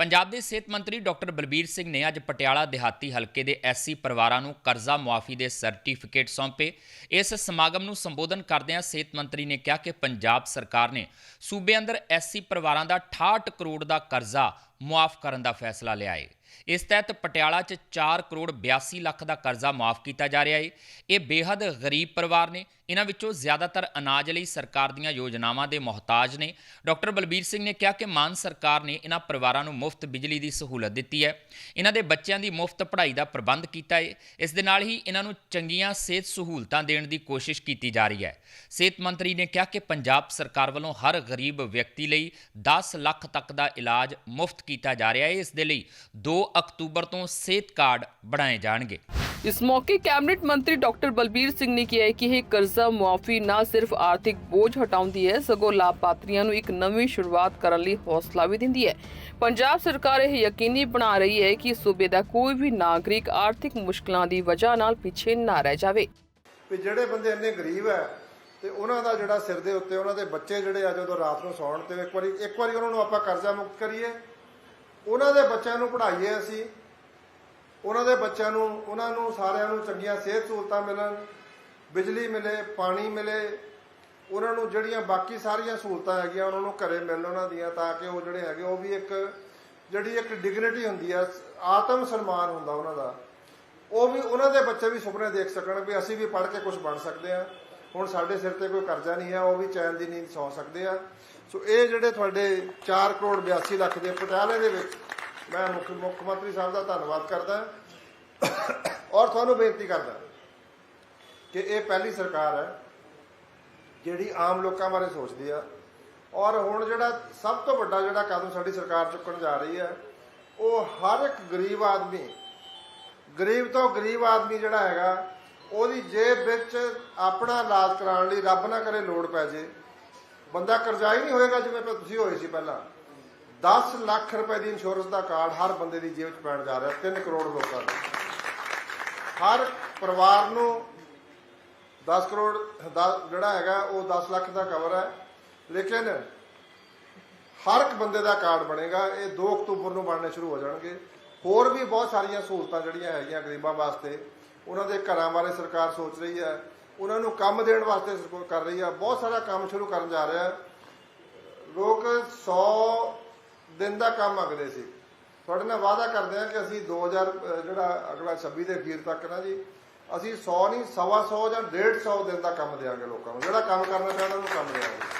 ਪੰਜਾਬ ਦੇ ਸਿਹਤ ਮੰਤਰੀ ਡਾਕਟਰ ਬਲਬੀਰ ਸਿੰਘ ਨੇ ਅੱਜ ਪਟਿਆਲਾ ਦਿਹਾਤੀ ਹਲਕੇ ਦੇ ਐਸਸੀ ਪਰਿਵਾਰਾਂ ਨੂੰ ਕਰਜ਼ਾ ਮੁਆਫੀ ਦੇ ਸਰਟੀਫਿਕੇਟ ਸੌਂਪੇ। ਇਸ ਸਮਾਗਮ ਨੂੰ ਸੰਬੋਧਨ ਕਰਦਿਆਂ ਸਿਹਤ ਮੰਤਰੀ ਨੇ ਕਿਹਾ ਕਿ ਪੰਜਾਬ ਸਰਕਾਰ ਨੇ ਸੂਬੇ ਅੰਦਰ ਐਸਸੀ ਪਰਿਵਾਰਾਂ ਦਾ 68 ਕਰੋੜ ਦਾ ਕਰਜ਼ਾ ਮੁਆਫ ਕਰਨ ਦਾ ਫੈਸਲਾ ਲਿਆ ਹੈ ਇਸ ਤਹਿਤ ਪਟਿਆਲਾ 'ਚ 4 ਕਰੋੜ 82 ਲੱਖ ਦਾ ਕਰਜ਼ਾ ਮੁਆਫ਼ ਕੀਤਾ ਜਾ ਰਿਹਾ ਹੈ ਇਹ ਬੇਹੱਦ ਗਰੀਬ ਪਰਿਵਾਰ ਨੇ ਇਹਨਾਂ ਵਿੱਚੋਂ ਜ਼ਿਆਦਾਤਰ ਅਨਾਜ ਲਈ ਸਰਕਾਰ ਦੀਆਂ ਯੋਜਨਾਵਾਂ ਦੇ ਮੁਹਤਾਜ ਨੇ। ਡਾਕਟਰ ਬਲਬੀਰ ਸਿੰਘ ਨੇ ਕਿਹਾ ਕਿ ਮਾਨ ਸਰਕਾਰ ਨੇ ਇਹਨਾਂ ਪਰਿਵਾਰਾਂ ਨੂੰ ਮੁਫਤ ਬਿਜਲੀ ਦੀ ਸਹੂਲਤ ਦਿੱਤੀ ਹੈ। ਇਹਨਾਂ ਦੇ ਬੱਚਿਆਂ ਦੀ ਮੁਫਤ ਪੜ੍ਹਾਈ ਦਾ ਪ੍ਰਬੰਧ ਕੀਤਾ ਹੈ। ਇਸ ਦੇ ਨਾਲ ਹੀ ਇਹਨਾਂ ਨੂੰ ਚੰਗੀਆਂ ਸਿਹਤ ਸਹੂਲਤਾਂ ਦੇਣ ਦੀ ਕੋਸ਼ਿਸ਼ ਕੀਤੀ ਜਾ ਰਹੀ ਹੈ। ਸਿਹਤ ਮੰਤਰੀ ਨੇ ਕਿਹਾ ਕਿ ਪੰਜਾਬ ਸਰਕਾਰ ਵੱਲੋਂ ਹਰ ਗਰੀਬ ਵਿਅਕਤੀ ਲਈ 10 ਲੱਖ ਤੱਕ ਦਾ ਇਲਾਜ ਮੁਫਤ ਕੀਤਾ ਜਾ ਰਿਹਾ ਹੈ। ਇਸ ਦੇ ਲਈ 2 ਅਕਤੂਬਰ ਤੋਂ ਸਿਹਤ ਕਾਰਡ ਬਣਾਏ ਜਾਣਗੇ। ਇਸ ਮੌਕੇ ਕੈਬਨਿਟ ਮੰਤਰੀ ਡਾਕਟਰ ਬਲਬੀਰ ਸਿੰਘ ਨੇ ਕਿਹਾ ਕਿ ਇਹ ਕਰਜ਼ ਮੁਆਫੀ ਨਾ ਸਿਰਫ ਆਰਥਿਕ ਬੋਝ ਹਟਾਉਂਦੀ ਹੈ, ਸਗੋਂ ਲਾਭਪਾਤਰੀਆਂ ਨੂੰ ਇੱਕ ਨਵੀਂ ਸ਼ੁਰੂਆਤ ਕਰਨ ਲਈ ਹੌਸਲਾ ਵੀ ਦਿੰਦੀ ਹੈ। ਪੰਜਾਬ ਸਰਕਾਰ ਇਹ ਯਕੀਨੀ ਬਣਾ ਰਹੀ ਹੈ ਕਿ ਸੂਬੇ ਦਾ ਕੋਈ ਵੀ ਨਾਗਰਿਕ ਆਰਥਿਕ ਮੁਸ਼ਕਲਾਂ ਦੀ ਵਜ੍ਹਾ ਨਾਲ ਪਿੱਛੇ ਨਾ ਰਹਿ ਜਾਵੇ। ਵੀ ਜਿਹੜੇ ਬੰਦੇ ਇੰਨੇ ਗਰੀਬ ਹੈ, ਤੇ ਉਹਨਾਂ ਦਾ ਜਿਹੜਾ ਸਿਰ ਦੇ ਉੱਤੇ, ਉਹਨਾਂ ਦੇ ਬੱਚੇ ਜਿਹੜੇ ਆ, ਜਦੋਂ ਰਾਤ ਨੂੰ ਸੌਣ ਤੇ ਇੱਕ ਵਾਰੀ ਇੱਕ ਵਾਰੀ ਉਹਨਾਂ ਨੂੰ ਆਪਾਂ ਕਰਜ਼ਾ ਮੁਕਤ ਕਰੀਏ। ਉਹਨਾਂ ਦੇ ਬੱਚਿਆਂ ਨੂੰ ਪੜ੍ਹਾਈਏ ਅਸੀਂ। ਉਹਨਾਂ ਦੇ ਬੱਚਿਆਂ ਨੂੰ ਉਹਨਾਂ ਨੂੰ ਸਾਰਿਆਂ ਨੂੰ ਚੰਗੀਆਂ ਸਿਹਤ ਸਹੂਲਤਾਂ ਮਿਲਣ। ਬਿਜਲੀ ਮਿਲੇ, ਪਾਣੀ ਮਿਲੇ, ਉਹਨਾਂ ਨੂੰ ਜਿਹੜੀਆਂ ਬਾਕੀ ਸਾਰੀਆਂ ਸਹੂਲਤਾਂ ਹੈਗੀਆਂ, ਉਹਨਾਂ ਨੂੰ ਘਰੇ ਮਿਲਣ ਉਹਨਾਂ ਦੀਆਂ, ਤਾਂ ਕਿ ਉਹ ਜਿਹੜੇ ਹੈਗੇ, ਉਹ ਵੀ ਇੱਕ ਜਿਹੜੀ ਇੱਕ ਡਿਗਨਿਟੀ ਹੁੰਦੀ ਹੈ ਆਤਮ ਸਨਮਾਨ ਹੁੰਦਾ ਉਹਨਾਂ ਦਾ। ਉਹ ਵੀ, ਉਹਨਾਂ ਦੇ ਬੱਚੇ ਵੀ ਸੁਪਨੇ ਦੇਖ ਸਕਣ ਵੀ ਅਸੀਂ ਵੀ ਪੜ੍ਹ ਕੇ ਕੁਝ ਬਣ ਸਕਦੇ ਆ ਹੁਣ ਸਾਡੇ ਸਿਰ ਤੇ ਕੋਈ ਕਰਜ਼ਾ ਨਹੀਂ ਹੈ, ਉਹ ਵੀ ਚੈਨ ਦੀ ਨੀਂਦ ਸੌ ਸਕਦੇ ਆ। ਸੋ ਇਹ ਜਿਹੜੇ ਤੁਹਾਡੇ 4 ਕਰੋੜ 82 ਲੱਖ ਦੇ ਪਟਿਆਲੇ ਦੇ ਵਿੱਚ ਮੈਂ ਮੁੱਖ ਮੁੱਖ ਮੰਤਰੀ ਸਾਹਿਬ ਦਾ ਧੰਨਵਾਦ ਕਰਦਾ। ਔਰ ਤੁਹਾਨੂੰ ਬੇਨਤੀ ਕਰਦਾ। ਕਿ ਇਹ ਪਹਿਲੀ ਸਰਕਾਰ ਹੈ ਜਿਹੜੀ ਆਮ ਲੋਕਾਂ ਬਾਰੇ ਸੋਚਦੀ ਆ। ਔਰ ਹੁਣ ਜਿਹੜਾ ਸਭ ਤੋਂ ਵੱਡਾ ਜਿਹੜਾ ਕਦਮ ਸਾਡੀ ਸਰਕਾਰ ਚੁੱਕਣ ਜਾ ਰਹੀ ਹੈ, ਉਹ ਹਰ ਇੱਕ ਗਰੀਬ ਆਦਮੀ, ਗਰੀਬ ਤੋਂ ਗਰੀਬ ਆਦਮੀ ਜਿਹੜਾ ਹੈਗਾ, ਉਹਦੀ ਜੇਬ ਵਿੱਚ ਆਪਣਾ ਇਲਾਜ ਕਰਾਉਣ ਲਈ ਰੱਬ ਨਾ ਕਰੇ ਲੋੜ ਪੈ ਜੇ। ਬੰਦਾ ਕਰਜ਼ਾ ਹੀ ਨਹੀਂ ਹੋਏਗਾ ਜਿਵੇਂ ਤੁਸੀਂ ਹੋਏ ਸੀ ਪਹਿਲਾਂ। 10 ਲੱਖ ਰੁਪਏ ਦੀ ਇੰਸ਼ੋਰੈਂਸ ਦਾ ਕਾਰਡ ਹਰ ਬੰਦੇ ਦੀ ਜੇਬ 'ਚ ਪੈਣ ਜਾ ਰਿਹਾ 3 ਕਰੋੜ ਲੋਕਾਂ ਦਾ। ਹਰ ਪਰਿਵਾਰ ਨੂੰ 10 ਕਰੋੜ ਦਾ ਜਿਹੜਾ ਹੈਗਾ, ਉਹ 10 ਲੱਖ ਦਾ ਕਵਰ ਹੈ। ਲੇਕਿਨ ਹਰ ਇੱਕ ਬੰਦੇ ਦਾ ਕਾਰਡ ਬਣੇਗਾ। ਇਹ 2 ਅਕਤੂਬਰ ਨੂੰ ਬਣਨੇ ਸ਼ੁਰੂ ਹੋ ਜਾਣਗੇ। ਹੋਰ ਵੀ ਬਹੁਤ ਸਾਰੀਆਂ ਸਹੂਲਤਾਂ ਜਿਹੜੀਆਂ ਹੈਗੀਆਂ ਗਰੀਬਾਂ ਵਾਸਤੇ, ਉਹਨਾਂ ਦੇ ਘਰਾਂ ਬਾਰੇ ਸਰਕਾਰ ਸੋਚ ਰਹੀ ਹੈ। ਉਹਨਾਂ ਨੂੰ ਕੰਮ ਦੇਣ ਵਾਸਤੇ ਕਰ ਰਹੀ ਹੈ। ਬਹੁਤ ਸਾਰਾ ਕੰਮ ਸ਼ੁਰੂ ਕਰਨ ਜਾ ਰਿਹਾ ਹੈ। ਲੋਕ 100 ਦਿਨ ਦਾ ਕੰਮ ਮੰਗਦੇ ਸੀ। ਤੁਹਾਡੇ ਨਾਲ ਵਾਅਦਾ ਕਰਦੇ ਹਾਂ ਕਿ ਅਸੀਂ 2000 ਅਹ ਜਿਹੜਾ ਅਗਲਾ 26 ਦੇ ਅਖੀਰ ਤੱਕ ਨਾ ਜੀ ਅਸੀਂ 100 ਨਹੀਂ, ਸਵਾ 100 ਜਾਂ 150 ਦਿਨ ਦਾ ਕੰਮ ਦੇਵਾਂਗੇ ਲੋਕਾਂ ਨੂੰ। ਜਿਹੜਾ ਕੰਮ ਕਰਨਾ ਚਾਹੁੰਦਾ ਉਹਨੂੰ ਕੰਮ ਦੇਵਾਂਗੇ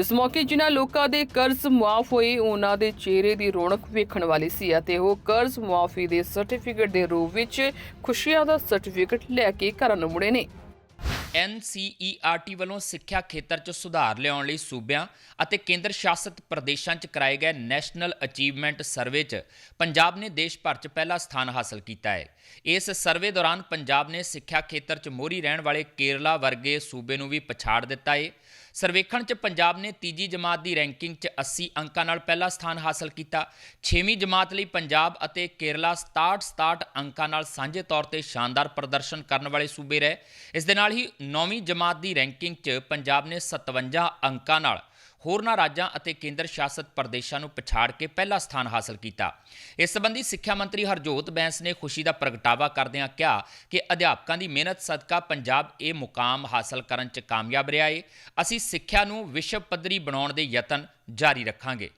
ਇਸ ਮੌਕੇ ਜਿਨ੍ਹਾਂ ਲੋਕਾਂ ਦੇ ਕਰਜ਼ ਮੁਆਫ ਹੋਏ, ਉਹਨਾਂ ਦੇ ਚਿਹਰੇ ਦੀ ਰੌਣਕ ਵੇਖਣ ਵਾਲੀ ਸੀ ਅਤੇ ਉਹ ਕਰਜ਼ ਮੁਆਫੀ ਦੇ ਸਰਟੀਫਿਕੇਟ ਦੇ ਰੂਪ ਵਿੱਚ ਖੁਸ਼ੀਆਂ ਦਾ ਸਰਟੀਫਿਕੇਟ ਲੈ ਕੇ ਘਰਾਂ ਨੂੰ ਮੁੜੇ ਨੇ। NCERT ਵੱਲੋਂ ਸਿੱਖਿਆ ਖੇਤਰ 'ਚ ਸੁਧਾਰ ਲਿਆਉਣ ਲਈ ਸੂਬਿਆਂ ਅਤੇ ਕੇਂਦਰ ਸ਼ਾਸਿਤ ਪ੍ਰਦੇਸ਼ਾਂ 'ਚ ਕਰਾਏ ਗਏ ਨੈਸ਼ਨਲ ਅਚੀਵਮੈਂਟ ਸਰਵੇ 'ਚ ਪੰਜਾਬ ਨੇ ਦੇਸ਼ ਭਰ 'ਚ ਪਹਿਲਾ ਸਥਾਨ ਹਾਸਲ ਕੀਤਾ ਹੈ। ਇਸ ਸਰਵੇ ਦੌਰਾਨ ਪੰਜਾਬ ਨੇ ਸਿੱਖਿਆ ਖੇਤਰ 'ਚ ਮੋਹਰੀ ਰਹਿਣ ਵਾਲੇ ਕੇਰਲਾ ਵਰਗੇ ਸੂਬੇ ਨੂੰ ਵੀ ਪਛਾੜ ਦਿੱਤਾ ਹੈ ਸਰਵੇਖਣ 'ਚ ਪੰਜਾਬ ਨੇ ਤੀਜੀ ਜਮਾਤ ਦੀ ਰੈਂਕਿੰਗ 'ਚ 80 ਅੰਕਾਂ ਨਾਲ ਪਹਿਲਾ ਸਥਾਨ ਹਾਸਲ ਕੀਤਾ। 6ਵੀਂ ਜਮਾਤ ਲਈ ਪੰਜਾਬ ਅਤੇ ਕੇਰਲਾ 67 67 ਅੰਕਾਂ ਨਾਲ ਸਾਂਝੇ ਤੌਰ ਤੇ ਸ਼ਾਨਦਾਰ ਪ੍ਰਦਰਸ਼ਨ ਕਰਨ ਵਾਲੇ ਸੂਬੇ ਰਹੇ। ਇਸ ਦੇ ਨਾਲ ਹੀ 9ਵੀਂ ਜਮਾਤ ਦੀ ਰੈਂਕਿੰਗ 'ਚ ਪੰਜਾਬ ਨੇ 57 ਅੰਕਾਂ ਨਾਲ ਹੋਰਨਾਂ ਰਾਜਾਂ ਅਤੇ ਕੇਂਦਰ ਸ਼ਾਸਿਤ ਪ੍ਰਦੇਸ਼ਾਂ ਨੂੰ ਪਛਾੜ ਕੇ ਪਹਿਲਾ ਸਥਾਨ ਹਾਸਲ ਕੀਤਾ। ਇਸ ਸੰਬੰਧੀ ਸਿੱਖਿਆ ਮੰਤਰੀ ਹਰਜੋਤ ਬੈਂਸ ਨੇ ਖੁਸ਼ੀ ਦਾ ਪ੍ਰਗਟਾਵਾ ਕਰਦਿਆਂ ਕਿਹਾ ਕਿ ਅਧਿਆਪਕਾਂ ਦੀ ਮਿਹਨਤ ਸਦਕਾ ਪੰਜਾਬ ਇਹ ਮੁਕਾਮ ਹਾਸਲ ਕਰਨ 'ਚ ਕਾਮਯਾਬ ਰਿਹਾ ਏ। ਅਸੀਂ ਸਿੱਖਿਆ ਨੂੰ ਵਿਸ਼ਵ ਪੱਧਰੀ ਬਣਾਉਣ ਦੇ ਯਤਨ ਜਾਰੀ ਰੱਖਾਂਗੇ।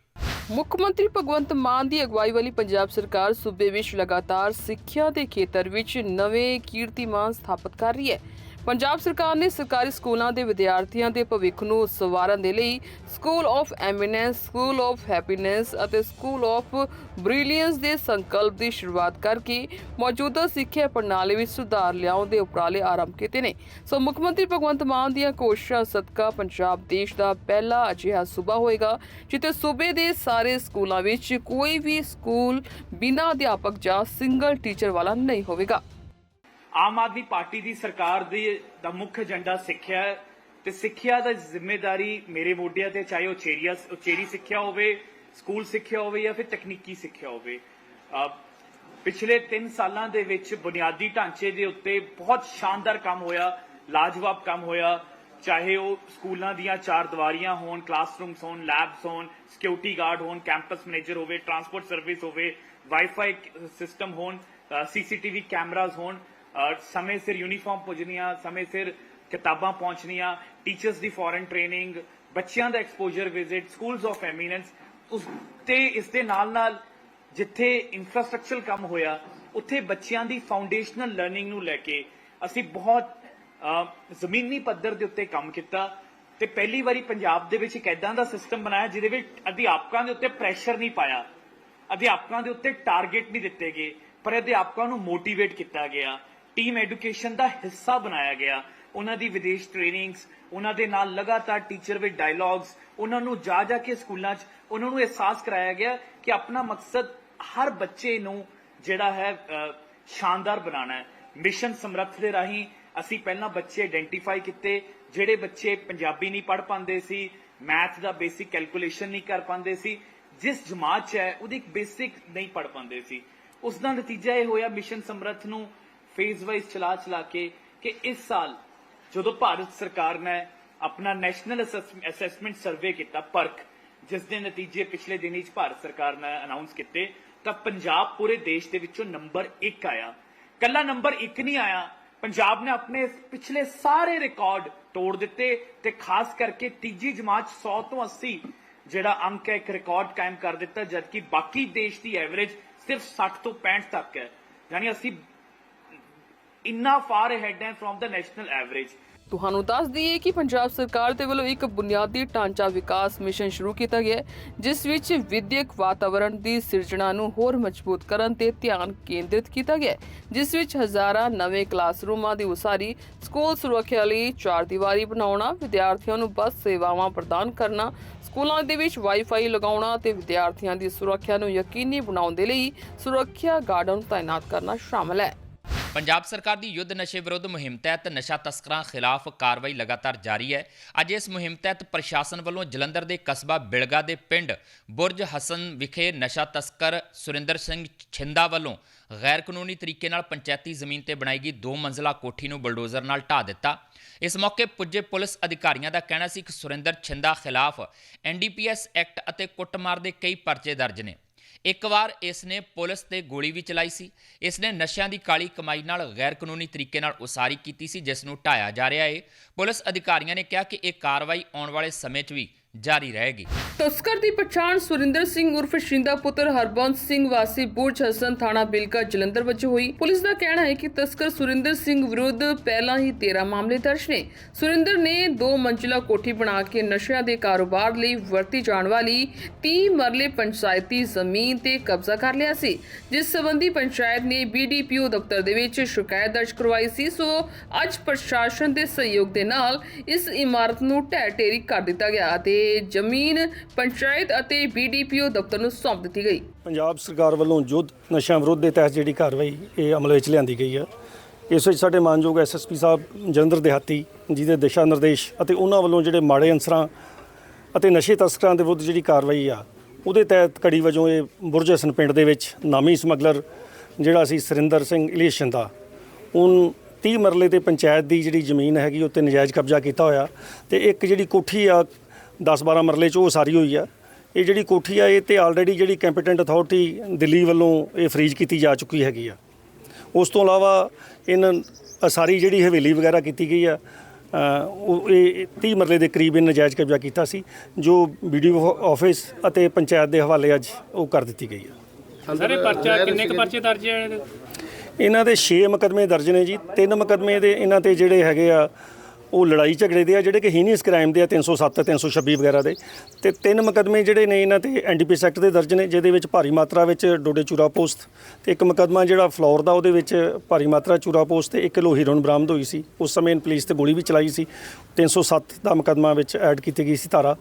ਮੁੱਖ ਮੰਤਰੀ ਭਗਵੰਤ ਮਾਨ ਦੀ ਅਗਵਾਈ ਵਾਲੀ ਪੰਜਾਬ ਸਰਕਾਰ ਸੂਬੇ ਵਿੱਚ ਲਗਾਤਾਰ ਸਿੱਖਿਆ ਦੇ ਖੇਤਰ ਵਿੱਚ ਨਵੇਂ ਕੀਰਤੀਮਾਨ ਸਥਾਪਿਤ ਕਰ ਰਹੀ ਹੈ। ਪੰਜਾਬ ਸਰਕਾਰ ਨੇ ਸਰਕਾਰੀ ਸਕੂਲਾਂ ਦੇ ਵਿਦਿਆਰਥੀਆਂ ਦੇ ਭਵਿੱਖ ਨੂੰ ਸਵਾਰਨ ਦੇ ਲਈ school of eminence school of happiness ਅਤੇ ਸਕੂਲ ਆਫ ਬ੍ਰਿਲੀਅੰਸ ਦੇ ਸੰਕਲਪ ਦੀ ਸ਼ੁਰੂਆਤ ਕਰਕੇ ਮੌਜੂਦਾ ਸਿੱਖਿਆ ਪ੍ਰਣਾਲੀ ਵਿੱਚ ਸੁਧਾਰ ਲਿਆਉਣ ਦੇ ਉਪਰਾਲੇ ਆਰੰਭ ਕੀਤੇ ਨੇ। ਸੋ ਮੁੱਖ ਮੰਤਰੀ ਭਗਵੰਤ ਮਾਨ ਦੀਆਂ ਕੋਸ਼ਿਸ਼ਾਂ ਸਦਕਾ ਪੰਜਾਬ ਦੇਸ਼ ਦਾ ਪਹਿਲਾ ਅਜਿਹਾ ਸੂਬਾ ਹੋਏਗਾ, ਜਿੱਥੇ ਸੂਬੇ ਦੇ ਸਾਰੇ ਸਕੂਲਾਂ ਵਿੱਚ ਕੋਈ ਵੀ ਸਕੂਲ ਬਿਨਾਂ ਅਧਿਆਪਕ ਜਾਂ ਸਿੰਗਲ ਟੀਚਰ ਵਾਲਾ ਨਹੀਂ ਹੋਵੇਗਾ। ਆਮ ਆਦਮੀ ਪਾਰਟੀ ਦੀ ਸਰਕਾਰ ਦੀ ਦਾ ਮੁੱਖ ਏਜੰਡਾ ਸਿੱਖਿਆ ਹੈ ਤੇ ਸਿੱਖਿਆ ਦਾ ਜ਼ਿੰਮੇਵਾਰੀ ਮੇਰੇ ਮੋਢਿਆਂ ਤੇ ਚਾਹੇ ਉਹ ਚੇਰੀਆ ਉਚੇਰੀ ਸਿੱਖਿਆ ਹੋਵੇ, ਸਕੂਲ ਸਿੱਖਿਆ ਹੋਵੇ ਜਾਂ ਫਿਰ ਤਕਨੀਕੀ ਸਿੱਖਿਆ ਹੋਵੇ। ਪਿਛਲੇ 3 ਸਾਲਾਂ ਦੇ ਵਿੱਚ ਬੁਨਿਆਦੀ ਢਾਂਚੇ ਦੇ ਉੱਤੇ ਬਹੁਤ ਸ਼ਾਨਦਾਰ ਕੰਮ ਹੋਇਆ, ਲਾਜਵਾਬ ਕੰਮ ਹੋਇਆ। ਚਾਹੇ ਉਹ ਸਕੂਲਾਂ ਦੀਆਂ ਚਾਰ ਦੀਵਾਰੀਆਂ ਹੋਣ ਕਲਾਸਰੂਮਸ ਹੋਣ ਲੈਬਸ ਹੋਣ ਸਿਕਿਉਰਿਟੀ ਗਾਰਡ ਹੋਣ ਕੈਂਪਸ ਮੈਨੇਜਰ ਹੋਵੇ ਟਰਾਂਸਪੋਰਟ ਸਰਵਿਸ ਹੋਵੇ ਵਾਈਫਾਈ ਸਿਸਟਮ ਹੋਣ ਸੀਸੀਟੀਵੀ ਕੈਮਰਾਜ਼ ਹੋਣ ਸਮੇਂ ਸਿਰ ਯੂਨੀਫਾਰਮ ਪੁੱਜਣੀਆਂ, ਸਮੇਂ ਸਿਰ ਕਿਤਾਬਾਂ ਪਹੁੰਚਣੀਆਂ ਟੀਚਰਸ ਦੀ ਫੋਰਨ ਟ੍ਰੇਨਿੰਗ ਬੱਚਿਆਂ ਦਾ exposure visit schools of eminence ਉਸ ਤੇ, ਇਸ ਦੇ ਨਾਲ ਨਾਲ ਜਿੱਥੇ ਇਨਫਰਾਸਟ੍ਰਕਚਰਲ ਕੰਮ ਹੋਇਆ, ਉੱਥੇ ਬੱਚਿਆਂ ਦੀ ਫਾਊਂਡੇਸ਼ਨਲ ਲਰਨਿੰਗ ਨੂੰ ਲੈ ਕੇ ਅਸੀਂ ਬਹੁਤ ਜ਼ਮੀਨੀ ਪੱਧਰ ਦੇ ਉੱਤੇ ਕੰਮ ਕੀਤਾ ਤੇ ਪਹਿਲੀ ਵਾਰੀ ਪੰਜਾਬ ਦੇ ਵਿੱਚ ਇੱਕ ਐਦਾਂ ਦਾ ਸਿਸਟਮ ਬਣਾਇਆ ਜਿਹਦੇ ਵਿੱਚ ਅਧਿਆਪਕਾਂ ਦੇ ਉੱਤੇ ਪ੍ਰੈਸ਼ਰ ਨਹੀਂ ਪਾਇਆ, ਅਧਿਆਪਕਾਂ ਦੇ ਉੱਤੇ ਟਾਰਗੇਟ ਨਹੀਂ ਦਿੱਤੇ ਗਏ, ਪਰ ਅਧਿਆਪਕਾਂ ਨੂੰ ਮੋਟੀਵੇਟ ਕੀਤਾ ਗਿਆ। ਟੀਮ ਐਜੂਕੇਸ਼ਨ ਦਾ ਹਿੱਸਾ ਬਣਾਇਆ ਗਿਆ। ਉਹਨਾਂ ਦੀ ਵਿਦੇਸ਼ ਟ੍ਰੇਨਿੰਗਸ ਉਹਨਾਂ ਦੇ ਨਾਲ ਲਗਾਤਾਰ ਟੀਚਰ ਵਿਦ ਡਾਇਲੌਗਸ ਉਹਨਾਂ ਨੂੰ ਜਾ ਜਾ ਕੇ ਸਕੂਲਾਂ 'ਚ ਉਹਨਾਂ ਨੂੰ ਅਹਿਸਾਸ ਕਰਾਇਆ ਗਿਆ ਕਿ ਆਪਣਾ ਮਕਸਦ ਹਰ ਬੱਚੇ ਨੂੰ ਜਿਹੜਾ ਹੈ ਸ਼ਾਨਦਾਰ ਬਣਾਉਣਾ ਹੈ। ਮਿਸ਼ਨ ਸਮਰੱਥ ਦੇ ਰਾਹੀਂ ਅਸੀਂ ਪਹਿਲਾਂ ਬੱਚੇ ਆਇਡੈਂਟੀਫਾਈ ਕੀਤੇ, ਜਿਹੜੇ ਬੱਚੇ ਪੰਜਾਬੀ ਨਹੀਂ ਪੜ੍ਹ ਪਾਉਂਦੇ ਸੀ ਮੈਥ ਦਾ ਬੇਸਿਕ ਕੈਲਕੂਲੇਸ਼ਨ ਨਹੀਂ ਕਰ ਪਾਉਂਦੇ ਸੀ, ਜਿਸ ਜਮਾਤ 'ਚ ਹੈ, ਉਹਦੀ ਇੱਕ ਬੇਸਿਕ ਨਹੀਂ ਪੜ੍ਹ ਪਾਉਂਦੇ ਸੀ। ਉਸ ਦਾ ਨਤੀਜਾ ਇਹ ਹੋਇਆ ਮਿਸ਼ਨ ਸਮਰੱਥ ਨੂੰ ਫੇਜ਼ ਵਾਈਜ਼ ਚਲਾ ਚਲਾ ਕੇ ਕਿ ਇਸ ਸਾਲ ਜਦੋਂ ਭਾਰਤ ਸਰਕਾਰ ਨੇ ਆਪਣਾ ਨੈਸ਼ਨਲ ਅਸੈਸਮੈਂਟ ਸਰਵੇ ਕੀਤਾ, ਪਰਖ, ਜਿਸ ਦੇ ਨਤੀਜੇ ਪਿਛਲੇ ਦਿਨੀ ਚ ਭਾਰਤ ਸਰਕਾਰ ਨੇ ਅਨਾਉਂਸ ਕੀਤੇ, ਤਾਂ ਪੰਜਾਬ ਪੂਰੇ ਦੇਸ਼ ਦੇ ਵਿੱਚੋਂ ਨੰਬਰ 1 ਆਇਆ। ਕੱਲਾ ਨੰਬਰ 1 ਨਹੀਂ ਆਇਆ। ਪੰਜਾਬ ਨੇ ਆਪਣੇ ਪਿਛਲੇ ਸਾਰੇ ਰਿਕਾਰਡ ਤੋੜ ਦਿੱਤੇ ਤੇ ਖਾਸ ਕਰਕੇ ਤੀਜੀ ਜਮਾਤ 'ਚ 100 ਤੋਂ 80 ਜਿਹੜਾ ਅੰਕ ਹੈ, ਇੱਕ ਰਿਕਾਰਡ ਕਾਇਮ ਕਰ ਦਿੱਤਾ, ਜਦਕਿ ਬਾਕੀ ਦੇਸ਼ ਦੀ ਐਵਰੇਜ ਸਿਰਫ 60 ਤੋਂ 65 ਤੱਕ ਹੈ। ਯਾਨੀ ਅਸੀਂ ਇੰਨਾ ਫਾਰ ਅਹੈਡ ਹੈ ਫਰੋਮ ਦਾ ਨੈਸ਼ਨਲ ਐਵਰੇਜ ਤੁਹਾਨੂੰ ਦੱਸ ਦਈਏ ਕਿ ਪੰਜਾਬ ਸਰਕਾਰ ਦੇ ਵੱਲੋਂ ਇੱਕ ਬੁਨਿਆਦੀ ਢਾਂਚਾ ਵਿਕਾਸ ਮਿਸ਼ਨ ਸ਼ੁਰੂ ਕੀਤਾ ਗਿਆ ਜਿਸ ਵਿੱਚ ਵਿਦਿਅਕ ਵਾਤਾਵਰਣ ਦੀ ਸਿਰਜਣਾ ਨੂੰ ਹੋਰ ਮਜ਼ਬੂਤ ਕਰਨ ਤੇ ਧਿਆਨ ਕੇਂਦਰਿਤ ਕੀਤਾ ਗਿਆ ਜਿਸ ਵਿੱਚ ਹਜ਼ਾਰਾਂ ਨਵੇਂ ਕਲਾਸਰੂਮਾਂ ਦੀ ਉਸਾਰੀ, ਸਕੂਲ ਸੁਰੱਖਿਆ ਲਈ ਚਾਰ ਦੀਵਾਰੀ ਬਣਾਉਣਾ, ਵਿਦਿਆਰਥੀਆਂ ਨੂੰ ਬੱਸ ਸੇਵਾਵਾਂ ਪ੍ਰਦਾਨ ਕਰਨਾ, ਸਕੂਲਾਂ ਦੇ ਵਿੱਚ ਵਾਈਫਾਈ ਲਗਾਉਣਾ ਤੇ ਵਿਦਿਆਰਥੀਆਂ ਦੀ ਸੁਰੱਖਿਆ ਨੂੰ ਯਕੀਨੀ ਬਣਾਉਣ ਦੇ ਲਈ ਸੁਰੱਖਿਆ ਗਾਰਡਨ ਤਾਇਨਾਤ ਕਰਨਾ ਸ਼ਾਮਲ ਹੈ। ਪੰਜਾਬ ਸਰਕਾਰ ਦੀ ਯੁੱਧ ਨਸ਼ੇ ਵਿਰੁੱਧ ਮੁਹਿੰਮ ਤਹਿਤ ਨਸ਼ਾ ਤਸਕਰਾਂ ਖਿਲਾਫ ਕਾਰਵਾਈ ਲਗਾਤਾਰ ਜਾਰੀ ਹੈ। ਅੱਜ ਇਸ ਮੁਹਿੰਮ ਤਹਿਤ ਪ੍ਰਸ਼ਾਸਨ ਵੱਲੋਂ ਜਲੰਧਰ ਦੇ ਕਸਬਾ ਬਿਲਗਾ ਦੇ ਪਿੰਡ ਬੁਰਜ ਹਸਨ ਵਿਖੇ ਨਸ਼ਾ ਤਸਕਰ ਸੁਰਿੰਦਰ ਸਿੰਘ ਛਿੰਦਾ ਵੱਲੋਂ ਗੈਰ ਕਾਨੂੰਨੀ ਤਰੀਕੇ ਨਾਲ ਪੰਚਾਇਤੀ ਜ਼ਮੀਨ ਤੇ ਬਣਾਈ ਗਈ ਦੋ ਮੰਜ਼ਲਾ ਕੋਠੀ ਨੂੰ ਬਲਡੋਜ਼ਰ ਨਾਲ ਢਾ ਦਿੱਤਾ। ਇਸ ਮੌਕੇ ਪੁੱਜੇ ਪੁਲਿਸ ਅਧਿਕਾਰੀਆਂ ਦਾ ਕਹਿਣਾ ਸੀ ਕਿ ਸੁਰਿੰਦਰ ਛਿੰਦਾ ਖਿਲਾਫ ਐਨਡੀਪੀਐਸ ਐਕਟ ਅਤੇ ਕੁੱਟਮਾਰ ਦੇ ਕਈ ਪਰਚੇ ਦਰਜ ਨੇ। ਇੱਕ ਵਾਰ ਇਸ ਨੇ ਪੁਲਿਸ ਤੇ ਗੋਲੀ ਵੀ ਚਲਾਈ ਸੀ। ਇਸ ਨੇ ਨਸ਼ਿਆਂ ਦੀ ਕਾਲੀ ਕਮਾਈ ਨਾਲ ਗੈਰ ਕਾਨੂੰਨੀ ਤਰੀਕੇ ਨਾਲ ਉਸਾਰੀ ਕੀਤੀ ਸੀ, ਜਿਸ ਨੂੰ ਢਾਇਆ ਜਾ ਰਿਹਾ ਹੈ ਪੁਲਿਸ ਅਧਿਕਾਰੀਆਂ ਨੇ ਕਿਹਾ ਕਿ ਇਹ ਕਾਰਵਾਈ ਆਉਣ ਵਾਲੇ ਸਮੇਂ 'ਚ ਵੀ ਜਾਰੀ ਰਹੇਗੀ। ਤਸਕਰ ਦੀ ਪਛਾਣ ਸੁਰਿੰਦਰ ਸਿੰਘ ਉਰਫ ਸ਼ਿੰਦਾ ਪੁੱਤਰ ਹਰਬੰਸ ਸਿੰਘ ਵਾਸੀ ਬੁਰਜ ਹਸਨ ਥਾਣਾ ਬਿਲਕਾ ਜਲੰਧਰ ਵਜੋਂ ਹੋਈ। ਪੁਲਿਸ ਦਾ ਕਹਿਣਾ ਹੈ ਕਿ ਤਸਕਰ ਸੁਰਿੰਦਰ ਸਿੰਘ ਵਿਰੁੱਧ ਪਹਿਲਾਂ ਹੀ 13 ਮਾਮਲੇ ਦਰਜ ਨੇ। ਸੁਰਿੰਦਰ ਨੇ ਦੋ ਮੰਜ਼ਿਲਾ ਕੋਠੀ ਬਣਾ ਕੇ ਨਸ਼ਿਆਂ ਦੇ ਕਾਰੋਬਾਰ ਲਈ ਵਰਤੀ ਜਾਣ ਵਾਲੀ 30 ਮਰਲੇ ਪੰਚਾਇਤੀ ਜ਼ਮੀਨ ਤੇ ਕਬਜ਼ਾ ਕਰ ਲਿਆ ਸੀ। ਜਿਸ ਸੰਬੰਧੀ ਪੰਚਾਇਤ ਨੇ ਬੀਡੀਪੀਓ ਦਫ਼ਤਰ ਦੇ ਵਿੱਚ ਸ਼ਿਕਾਇਤ ਦਰਜ ਕਰਵਾਈ ਸੀ। ਸੋ ਅੱਜ ਪ੍ਰਸ਼ਾਸਨ ਦੇ ਸਹਿਯੋਗ ਦੇ ਨਾਲ ਇਸ ਇਮਾਰਤ ਨੂੰ ਢਹਿ ਢੇਰੀ ਕਰ ਦਿੱਤਾ ਗਿਆ ਅਤੇ ਜ਼ਮੀਨ ਪੰਚਾਇਤ ਅਤੇ ਬੀਡੀਪੀਓ ਦਫ਼ਤਰ ਨੂੰ ਸੌਂਪ ਦਿੱਤੀ ਗਈ। ਪੰਜਾਬ ਸਰਕਾਰ ਵੱਲੋਂ ਯੁੱਧ ਨਸ਼ਿਆਂ ਵਿਰੁੱਧ ਦੇ ਤਹਿਤ ਜਿਹੜੀ ਕਾਰਵਾਈ ਇਹ ਅਮਲ ਵਿੱਚ ਲਿਆਂਦੀ ਗਈ ਹੈ। ਇਸ ਵਿੱਚ ਸਾਡੇ ਮਾਨਯੋਗ ਐਸਐਸਪੀ ਸਾਹਿਬ ਜਲੰਧਰ ਦਿਹਾਤੀ ਜੀ ਦੇ ਦਿਸ਼ਾ ਨਿਰਦੇਸ਼ ਅਤੇ ਉਹਨਾਂ ਵੱਲੋਂ ਜਿਹੜੇ ਮਾੜੇ ਅਨਸਰਾਂ ਅਤੇ ਨਸ਼ੇ ਤਸਕਰਾਂ ਦੇ ਵਿਰੁੱਧ ਜਿਹੜੀ ਕਾਰਵਾਈ ਆ, ਉਹਦੇ ਤਹਿਤ ਕੜੀ ਵਜੋਂ ਇਹ ਬੁਰਜ ਹਸਨ ਪਿੰਡ ਦੇ ਵਿੱਚ ਨਾਮੀ ਸਮਗਲਰ ਜਿਹੜਾ ਸੀ ਸਰਿੰਦਰ ਸਿੰਘ ਇਲੀਸ਼ਨ ਦਾ ਉਹਨ 30 ਮਰਲੇ ਤੇ ਪੰਚਾਇਤ ਦੀ ਜਿਹੜੀ ਜ਼ਮੀਨ ਹੈਗੀ, ਉੱਤੇ ਨਜਾਇਜ਼ ਕਬਜ਼ਾ ਕੀਤਾ ਹੋਇਆ ਤੇ ਇੱਕ ਜਿਹੜੀ ਕੋਠੀ ਆ 10-12 ਮਰਲੇ ਚ ਉਹ ਸਾਰੀ ਹੋਈ ਆ। ਇਹ ਜਿਹੜੀ ਕੋਠੀ ਆ ਇਹ ਤੇ ਆਲਰੇਡੀ ਜਿਹੜੀ ਕੰਪੀਟੈਂਟ ਅਥਾਰਟੀ ਦਿੱਲੀ ਵੱਲੋਂ ਇਹ ਫਰੀਜ਼ ਕੀਤੀ ਜਾ ਚੁੱਕੀ ਹੈਗੀ ਆ। ਉਸ ਤੋਂ ਇਲਾਵਾ ਇਹਨਾਂ ਸਾਰੀ ਜਿਹੜੀ ਹਵੇਲੀ ਵਗੈਰਾ ਕੀਤੀ ਗਈ ਆ ਉਹ ਇਹ 30 ਮਰਲੇ ਦੇ ਕਰੀਬ ਇਹ ਨਜਾਇਜ਼ ਕਬਜ਼ਾ ਕੀਤਾ ਸੀ ਜੋ ਵੀਡੀਓ ਆਫਿਸ ਅਤੇ ਪੰਚਾਇਤ ਦੇ ਹਵਾਲੇ ਅੱਜ ਉਹ ਕਰ ਦਿੱਤੀ ਗਈ ਆ। ਸਾਰੇ ਪਰਚਾ ਕਿੰਨੇ ਕੁ ਪਰਚੇ ਦਰਜ ਹੈ? ਇਹਨਾਂ ਦੇ 6 ਮੁਕੱਦਮੇ ਦਰਜ ਨੇ ਜੀ। ਤਿੰਨ ਮੁਕੱਦਮੇ ਦੇ ਇਹਨਾਂ ਤੇ ਜਿਹੜੇ ਹੈਗੇ ਆ ਉਹ ਲੜਾਈ ਝਗੜੇ ਦੇ ਆ, ਜਿਹੜੇ ਕਿ ਹੀਨੀਅਸ ਕ੍ਰਾਈਮ ਦੇ ਆ 307 326 ਵਗੈਰਾ ਦੇ। ਤੇ ਤਿੰਨ ਮੁਕੱਦਮੇ ਜਿਹੜੇ ਨੇ ਇਹਨਾਂ ਤੇ ਐਨਡੀਪੀਐਸ ਐਕਟ ਦੇ ਦਰਜ ਨੇ, ਜਿਹਦੇ ਵਿੱਚ ਭਾਰੀ ਮਾਤਰਾ ਵਿੱਚ ਡੋਡੇ ਚੂਰਾ ਪੋਸਟ ਤੇ ਇੱਕ ਮੁਕੱਦਮਾ ਜਿਹੜਾ ਫਲੋਰ ਦਾ, ਉਹਦੇ ਵਿੱਚ ਭਾਰੀ ਮਾਤਰਾ ਚੂਰਾ ਪੋਸਟ ਤੇ 1 ਕਿਲੋ ਹੀਰੋਇਨ ਬਰਾਮਦ ਹੋਈ ਸੀ। ਉਸ ਸਮੇਂ ਪੁਲਿਸ ਤੇ ਗੋਲੀ ਵੀ ਚਲਾਈ ਸੀ। 307 ਦਾ ਮੁਕੱਦਮਾ ਵਿੱਚ ਐਡ ਕੀਤੀ ਗਈ ਸੀ ਧਾਰਾ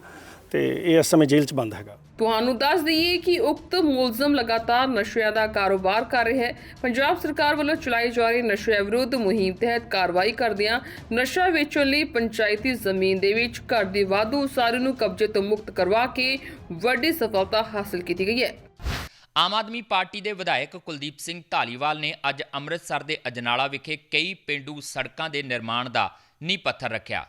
ਤੇ ਇਹ ਇਸ ਸਮੇਂ ਜੇਲ੍ਹ 'ਚ ਬੰਦ ਹੈਗਾ। ਤੁਹਾਨੂੰ ਦੱਸ ਦਈਏ ਕਿ ਉਕਤ ਮੁਲਜ਼ਮ ਲਗਾਤਾਰ ਨਸ਼ਿਆਂ ਦਾ ਕਾਰੋਬਾਰ ਕਰ ਰਿਹਾ ਹੈ। ਪੰਜਾਬ ਸਰਕਾਰ ਵੱਲੋਂ ਚਲਾਈ ਜਾ ਰਹੀ ਨਸ਼ਿਆਂ ਵਿਰੁੱਧ ਮੁਹਿੰਮ ਤਹਿਤ ਕਾਰਵਾਈ ਕਰਦਿਆਂ ਨਸ਼ਾ ਵੇਚਣ ਲਈ ਪੰਚਾਇਤੀ ਜ਼ਮੀਨ ਦੇ ਵਿੱਚ ਘਰ ਦੀ ਵਾਧੂ ਉਸਾਰੀ ਨੂੰ ਕਬਜ਼ੇ ਤੋਂ ਮੁਕਤ ਕਰਵਾ ਕੇ ਵੱਡੀ ਸਫਲਤਾ ਹਾਸਲ ਕੀਤੀ ਗਈ ਹੈ। ਆਮ ਆਦਮੀ ਪਾਰਟੀ ਦੇ ਵਿਧਾਇਕ ਕੁਲਦੀਪ ਸਿੰਘ ਢਾਲੀਵਾਲ ਨੇ ਅੱਜ ਅੰਮ੍ਰਿਤਸਰ ਦੇ ਅਜਨਾਲਾ ਵਿਖੇ ਕਈ ਪਿੰਡੂ ਸੜਕਾਂ ਦੇ ਨਿਰਮਾਣ ਦਾ ਨੀਂਹ ਪੱਥਰ ਰੱਖਿਆ।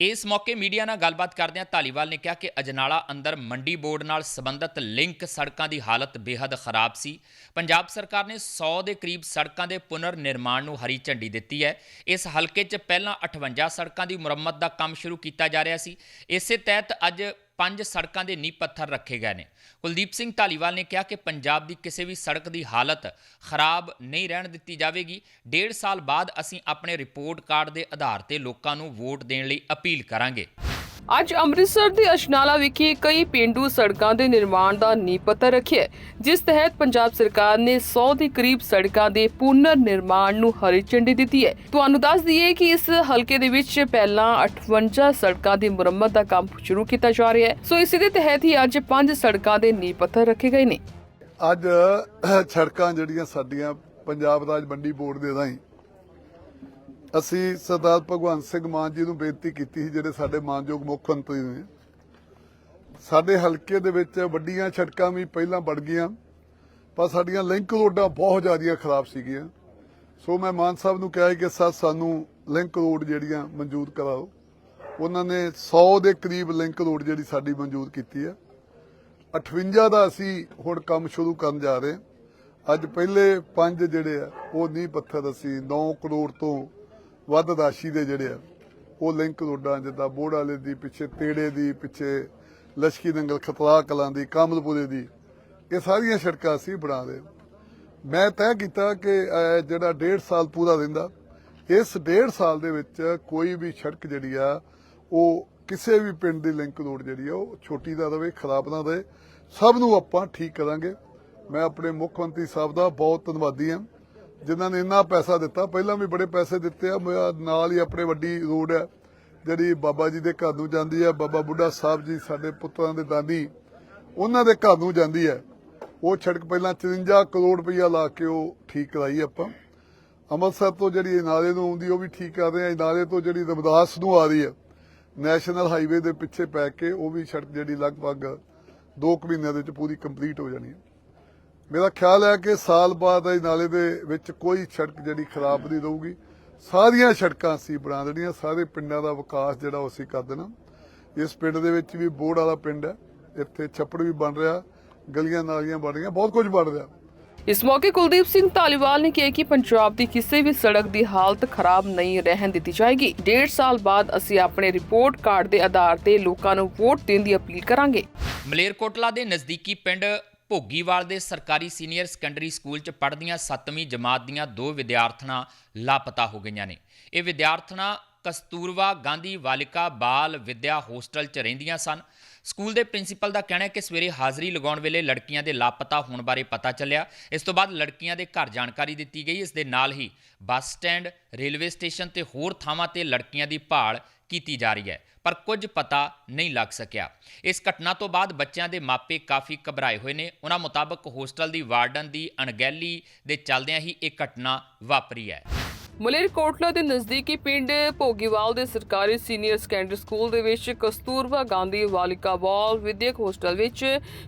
ਇਸ ਮੌਕੇ ਮੀਡੀਆ ਨਾਲ ਗੱਲਬਾਤ ਕਰਦਿਆਂ ਧਾਲੀਵਾਲ ਨੇ ਕਿਹਾ ਕਿ ਅਜਨਾਲਾ ਅੰਦਰ ਮੰਡੀ ਬੋਰਡ ਨਾਲ ਸੰਬੰਧਿਤ ਲਿੰਕ ਸੜਕਾਂ ਦੀ ਹਾਲਤ ਬੇहद ਖਰਾਬ ਸੀ। ਪੰਜਾਬ ਸਰਕਾਰ ਨੇ 100 ਦੇ ਕਰੀਬ ਸੜਕਾਂ ਦੇ ਪੁਨਰ ਨਿਰਮਾਣ ਨੂੰ ਹਰੀ ਝੰਡੀ ਦਿੱਤੀ ਹੈ। ਇਸ ਹਲਕੇ 'ਚ ਪਹਿਲਾਂ 58 ਸੜਕਾਂ ਦੀ ਮੁਰੰਮਤ ਦਾ ਕੰਮ ਸ਼ੁਰੂ ਕੀਤਾ ਜਾ ਰਿਹਾ ਸੀ। ਇਸੇ ਤਹਿਤ ਅੱਜ ਪੰਜ ਸੜਕਾਂ ਦੇ ਨੀਂਹ ਪੱਥਰ ਰੱਖੇ ਗਏ ਨੇ। ਕੁਲਦੀਪ ਸਿੰਘ ਢਾਲੀਵਾਲ ਨੇ ਕਿਹਾ ਕਿ ਪੰਜਾਬ ਦੀ ਕਿਸੇ ਵੀ ਸੜਕ ਦੀ ਹਾਲਤ ਖਰਾਬ ਨਹੀਂ ਰਹਿਣ ਦਿੱਤੀ ਜਾਵੇਗੀ। ਡੇਢ ਸਾਲ ਬਾਅਦ ਅਸੀਂ ਆਪਣੇ ਰਿਪੋਰਟ ਕਾਰਡ ਦੇ ਆਧਾਰ ਤੇ ਲੋਕਾਂ ਨੂੰ ਵੋਟ ਦੇਣ ਲਈ ਅਪੀਲ ਕਰਾਂਗੇ। ਅੱਜ ਅੰਮ੍ਰਿਤਸਰ ਦੇ ਅਜਨਾਲਾ ਵਿਖੇ ਕਈ ਪਿੰਡੂ ਸੜਕਾਂ ਦੇ ਨਿਰਮਾਣ ਦਾ ਨੀਂਹ ਪੱਥਰ ਰੱਖਿਆ ਜਿਸ ਤਹਿਤ ਪੰਜਾਬ ਸਰਕਾਰ ਨੇ 100 ਦੇ ਕਰੀਬ ਸੜਕਾਂ ਦੇ ਪੁਨਰ ਨਿਰਮਾਣ ਨੂੰ ਹਰੀ ਝੰਡੀ ਦਿੱਤੀ ਹੈ। ਤੁਹਾਨੂੰ ਦੱਸ ਦਈਏ ਕਿ ਇਸ ਹਲਕੇ ਦੇ ਵਿੱਚ ਪਹਿਲਾਂ 58 ਸੜਕਾਂ ਦੀ ਮੁਰੰਮਤ ਦਾ ਕੰਮ ਸ਼ੁਰੂ ਕੀਤਾ ਜਾ ਰਿਹਾ ਹੈ। ਸੋ ਇਸੇ ਦੇ ਤਹਿਤ ਹੀ ਅੱਜ ਪੰਜ ਸੜਕਾਂ ਦੇ ਨੀਂਹ ਪੱਥਰ ਰੱਖੇ ਗਏ ਨੇ। ਅੱਜ ਸੜਕਾਂ ਜਿਹੜੀਆਂ ਸਾਡੀਆਂ ਪੰਜਾਬ ਰਾਜ ਮੰਡੀ ਬੋਰਡ ਦੇ ਰਾਹੀਂ ਅਸੀਂ ਸਰਦਾਰ ਭਗਵੰਤ ਸਿੰਘ ਮਾਨ ਜੀ ਨੂੰ ਬੇਨਤੀ ਕੀਤੀ ਸੀ, ਜਿਹੜੇ ਸਾਡੇ ਮਾਨਯੋਗ ਮੁੱਖ ਮੰਤਰੀ ਨੇ। ਸਾਡੇ ਹਲਕੇ ਦੇ ਵਿੱਚ ਵੱਡੀਆਂ ਸੜਕਾਂ ਵੀ ਪਹਿਲਾਂ ਬਣ ਗਈਆਂ, ਪਰ ਸਾਡੀਆਂ ਲਿੰਕ ਰੋਡਾਂ ਬਹੁਤ ਜ਼ਿਆਦੀਆਂ ਖਰਾਬ ਸੀਗੀਆਂ। ਸੋ ਮੈਂ ਮਾਨ ਸਾਹਿਬ ਨੂੰ ਕਿਹਾ ਕਿ ਸਰ, ਸਾਨੂੰ ਲਿੰਕ ਰੋਡ ਜਿਹੜੀਆਂ ਮਨਜ਼ੂਰ ਕਰਾਓ। ਉਹਨਾਂ ਨੇ 100 ਦੇ ਕਰੀਬ ਲਿੰਕ ਰੋਡ ਜਿਹੜੀ ਸਾਡੀ ਮਨਜ਼ੂਰ ਕੀਤੀ ਹੈ। 58 ਦਾ ਅਸੀਂ ਹੁਣ ਕੰਮ ਸ਼ੁਰੂ ਕਰਨ ਜਾ ਰਹੇ ਹਾਂ। ਅੱਜ ਪਹਿਲੇ ਪੰਜ ਜਿਹੜੇ ਆ, ਉਹ ਨੀਂਹ ਪੱਥਰ ਅਸੀਂ 9 ਕਰੋੜ ਤੋਂ ਵੱਧ ਰਾਸ਼ੀ ਦੇ ਜਿਹੜੇ ਆ, ਉਹ ਲਿੰਕ ਰੋਡਾਂ ਜਿੱਦਾਂ ਬੋੜ ਵਾਲੇ ਦੀ ਪਿੱਛੇ, ਤੇੜੇ ਦੀ ਪਿੱਛੇ, ਲਸ਼ਕੀ ਨੰਗਲ ਖਤਰਾ ਕਲਾਂ ਦੀ, ਕਾਮਲਪੁਰੇ ਦੀ, ਇਹ ਸਾਰੀਆਂ ਸੜਕਾਂ ਅਸੀਂ ਬਣਾ ਰਹੇ ਮੈਂ ਤੈਅ ਕੀਤਾ ਕਿ ਜਿਹੜਾ ਡੇਢ ਸਾਲ ਪੂਰਾ ਰਹਿੰਦਾ ਇਸ ਡੇਢ ਸਾਲ ਦੇ ਵਿੱਚ ਕੋਈ ਵੀ ਸੜਕ ਜਿਹੜੀ ਆ, ਉਹ ਕਿਸੇ ਵੀ ਪਿੰਡ ਦੀ ਲਿੰਕ ਰੋਡ ਜਿਹੜੀ ਆ, ਉਹ ਛੋਟੀ ਦਾ ਰਵੇ, ਖਰਾਬ ਨਾ ਰਹੇ ਸਭ ਨੂੰ ਆਪਾਂ ਠੀਕ ਕਰਾਂਗੇ। ਮੈਂ ਆਪਣੇ ਮੁੱਖ ਮੰਤਰੀ ਸਾਹਿਬ ਦਾ ਬਹੁਤ ਧੰਨਵਾਦੀ ਹਾਂ। ਜਿਨ੍ਹਾਂ ਨੇ ਇੰਨਾ ਪੈਸਾ ਦਿੱਤਾ, ਪਹਿਲਾਂ ਵੀ ਬੜੇ ਪੈਸੇ ਦਿੱਤੇ ਆ ਨਾਲ ਹੀ ਆਪਣੇ ਵੱਡੀ ਰੋਡ ਹੈ, ਜਿਹੜੀ ਬਾਬਾ ਜੀ ਦੇ ਘਰ ਨੂੰ ਜਾਂਦੀ ਹੈ, ਬਾਬਾ ਬੁੱਢਾ ਸਾਹਿਬ ਜੀ ਸਾਡੇ ਪੁੱਤਰਾਂ ਦੇ ਦਾਨੀ, ਉਹਨਾਂ ਦੇ ਘਰ ਨੂੰ ਜਾਂਦੀ ਹੈ। ਉਹ ਸੜਕ ਪਹਿਲਾਂ 54 ਕਰੋੜ ਰੁਪਈਆ ਲਾ ਕੇ ਉਹ ਠੀਕ ਕਰਾਈ ਆਪਾਂ। ਅੰਮ੍ਰਿਤਸਰ ਤੋਂ ਜਿਹੜੀ ਇਹ ਨਾਲੇ ਨੂੰ ਆਉਂਦੀ, ਉਹ ਵੀ ਠੀਕ ਕਰ ਰਹੇ ਆ। ਇਹ ਨਾਲੇ ਤੋਂ ਜਿਹੜੀ ਰਮਦਾਸ ਨੂੰ ਆ ਰਹੀ ਹੈ, ਨੈਸ਼ਨਲ ਹਾਈਵੇ ਦੇ ਪਿੱਛੇ ਪੈ ਕੇ ਉਹ ਵੀ ਸੜਕ ਜਿਹੜੀ ਲਗਭਗ 2 ਮਹੀਨਿਆਂ ਦੇ ਵਿੱਚ ਪੂਰੀ ਕੰਪਲੀਟ ਹੋ ਜਾਣੀ ਹੈ। ਮੇਰਾ ਖਿਆਲ ਹੈ ਕਿ ਸਾਲ ਬਾਅਦ ਇਹ ਨਾਲੇ ਦੇ ਵਿੱਚ ਕੋਈ ਸੜਕ ਜਿਹੜੀ ਖਰਾਬ ਨਹੀਂ ਰਹੂਗੀ। ਸਾਰੀਆਂ ਸੜਕਾਂ ਅਸੀਂ ਬਣਾ ਦੇਣੀਆਂ ਸਾਰੇ ਪਿੰਡਾਂ ਦਾ ਵਿਕਾਸ ਜਿਹੜਾ ਉਹ ਅਸੀਂ ਕਰ ਦੇਣਾ। ਇਸ ਪਿੰਡ ਦੇ ਵਿੱਚ ਵੀ ਬੋੜ ਵਾਲਾ ਪਿੰਡ ਹੈ ਇੱਥੇ ਛੱਪੜ ਵੀ ਬਣ ਰਿਹਾ ਗਲੀਆਂ ਨਾਲੀਆਂ ਬਣ ਰਹੀਆਂ ਬਹੁਤ ਕੁਝ ਬਣ ਰਿਹਾ। ਇਸ ਮੌਕੇ ਕੁਲਦੀਪ ਸਿੰਘ ਧਾਲੀਵਾਲ ਨੇ ਕਿਹਾ ਕਿ ਪੰਜਾਬ ਦੀ ਕਿਸੇ ਵੀ ਸੜਕ ਦੀ ਹਾਲਤ ਖਰਾਬ ਨਹੀਂ ਰਹਿਣ ਦਿੱਤੀ ਜਾਏਗੀ। ਡੇਢ ਸਾਲ ਬਾਅਦ ਅਸੀਂ ਆਪਣੇ ਰਿਪੋਰਟ ਕਾਰਡ ਦੇ ਆਧਾਰ ਤੇ ਲੋਕਾਂ ਨੂੰ ਵੋਟ ਦੇਣ ਦੀ ਅਪੀਲ ਕਰਾਂਗੇ। ਮਲੇਰਕੋਟਲਾ ਦੇ ਨਜ਼ਦੀਕੀ ਪਿੰਡ ਭੋਗੀਵਾਲ ਦੇ ਸਰਕਾਰੀ ਸੀਨੀਅਰ ਸੈਕੰਡਰੀ ਸਕੂਲ 'ਚ ਪੜ੍ਹਦੀਆਂ 7ਵੀਂ ਜਮਾਤ ਦੀਆਂ ਦੋ ਵਿਦਿਆਰਥਣਾਂ ਲਾਪਤਾ ਹੋ ਗਈਆਂ ਨੇ। ਇਹ ਵਿਦਿਆਰਥਣਾਂ ਕਸਤੂਰਵਾ ਗਾਂਧੀ ਬਾਲਿਕਾ ਬਾਲ ਵਿਦਿਆ ਹੋਸਟਲ 'ਚ ਰਹਿੰਦੀਆਂ ਸਨ। ਸਕੂਲ ਦੇ ਪ੍ਰਿੰਸੀਪਲ ਦਾ ਕਹਿਣਾ ਹੈ ਕਿ ਸਵੇਰੇ ਹਾਜ਼ਰੀ ਲਗਾਉਣ ਵੇਲੇ ਲੜਕੀਆਂ ਦੇ ਲਾਪਤਾ ਹੋਣ ਬਾਰੇ ਪਤਾ ਚੱਲਿਆ। ਇਸ ਤੋਂ ਬਾਅਦ ਲੜਕੀਆਂ ਦੇ ਘਰ ਜਾਣਕਾਰੀ ਦਿੱਤੀ ਗਈ। ਇਸ ਦੇ ਨਾਲ ਹੀ ਬੱਸ ਸਟੈਂਡ, ਰੇਲਵੇ ਸਟੇਸ਼ਨ ਤੇ ਹੋਰ ਥਾਵਾਂ ਤੇ ਲੜਕੀਆਂ ਦੀ ਭਾਲ ਕੀਤੀ ਜਾ ਰਹੀ ਹੈ। ਪਰ ਕੁਝ ਪਤਾ ਨਹੀਂ ਲੱਗ ਸਕਿਆ। ਇਸ ਘਟਨਾ ਤੋਂ ਬਾਅਦ ਬੱਚਿਆਂ ਦੇ ਮਾਪੇ ਕਾਫੀ ਘਬਰਾਏ ਹੋਏ ਨੇ। ਉਹਨਾਂ ਮੁਤਾਬਕ ਹੋਸਟਲ ਦੀ ਵਾਰਡਨ ਦੀ ਅਣਗਹਿਲੀ ਦੇ ਚੱਲਦਿਆਂ ਹੀ ਇਹ ਘਟਨਾ ਵਾਪਰੀ ਹੈ। ਮਲੇਰਕੋਟਲਾ ਦੇ ਨਜ਼ਦੀਕੀ ਪਿੰਡ ਭੋਗੀਵਾਲ ਦੇ ਸਰਕਾਰੀ ਸੀਨੀਅਰ ਸੈਕੰਡਰੀ ਸਕੂਲ ਦੇ ਵਿੱਚ ਕਸਤੂਰਬਾ ਗਾਂਧੀ ਬਾਲਿਕਾ ਬਾਲ ਵਿਦਿਅਕ ਹੋਸਟਲ ਵਿੱਚ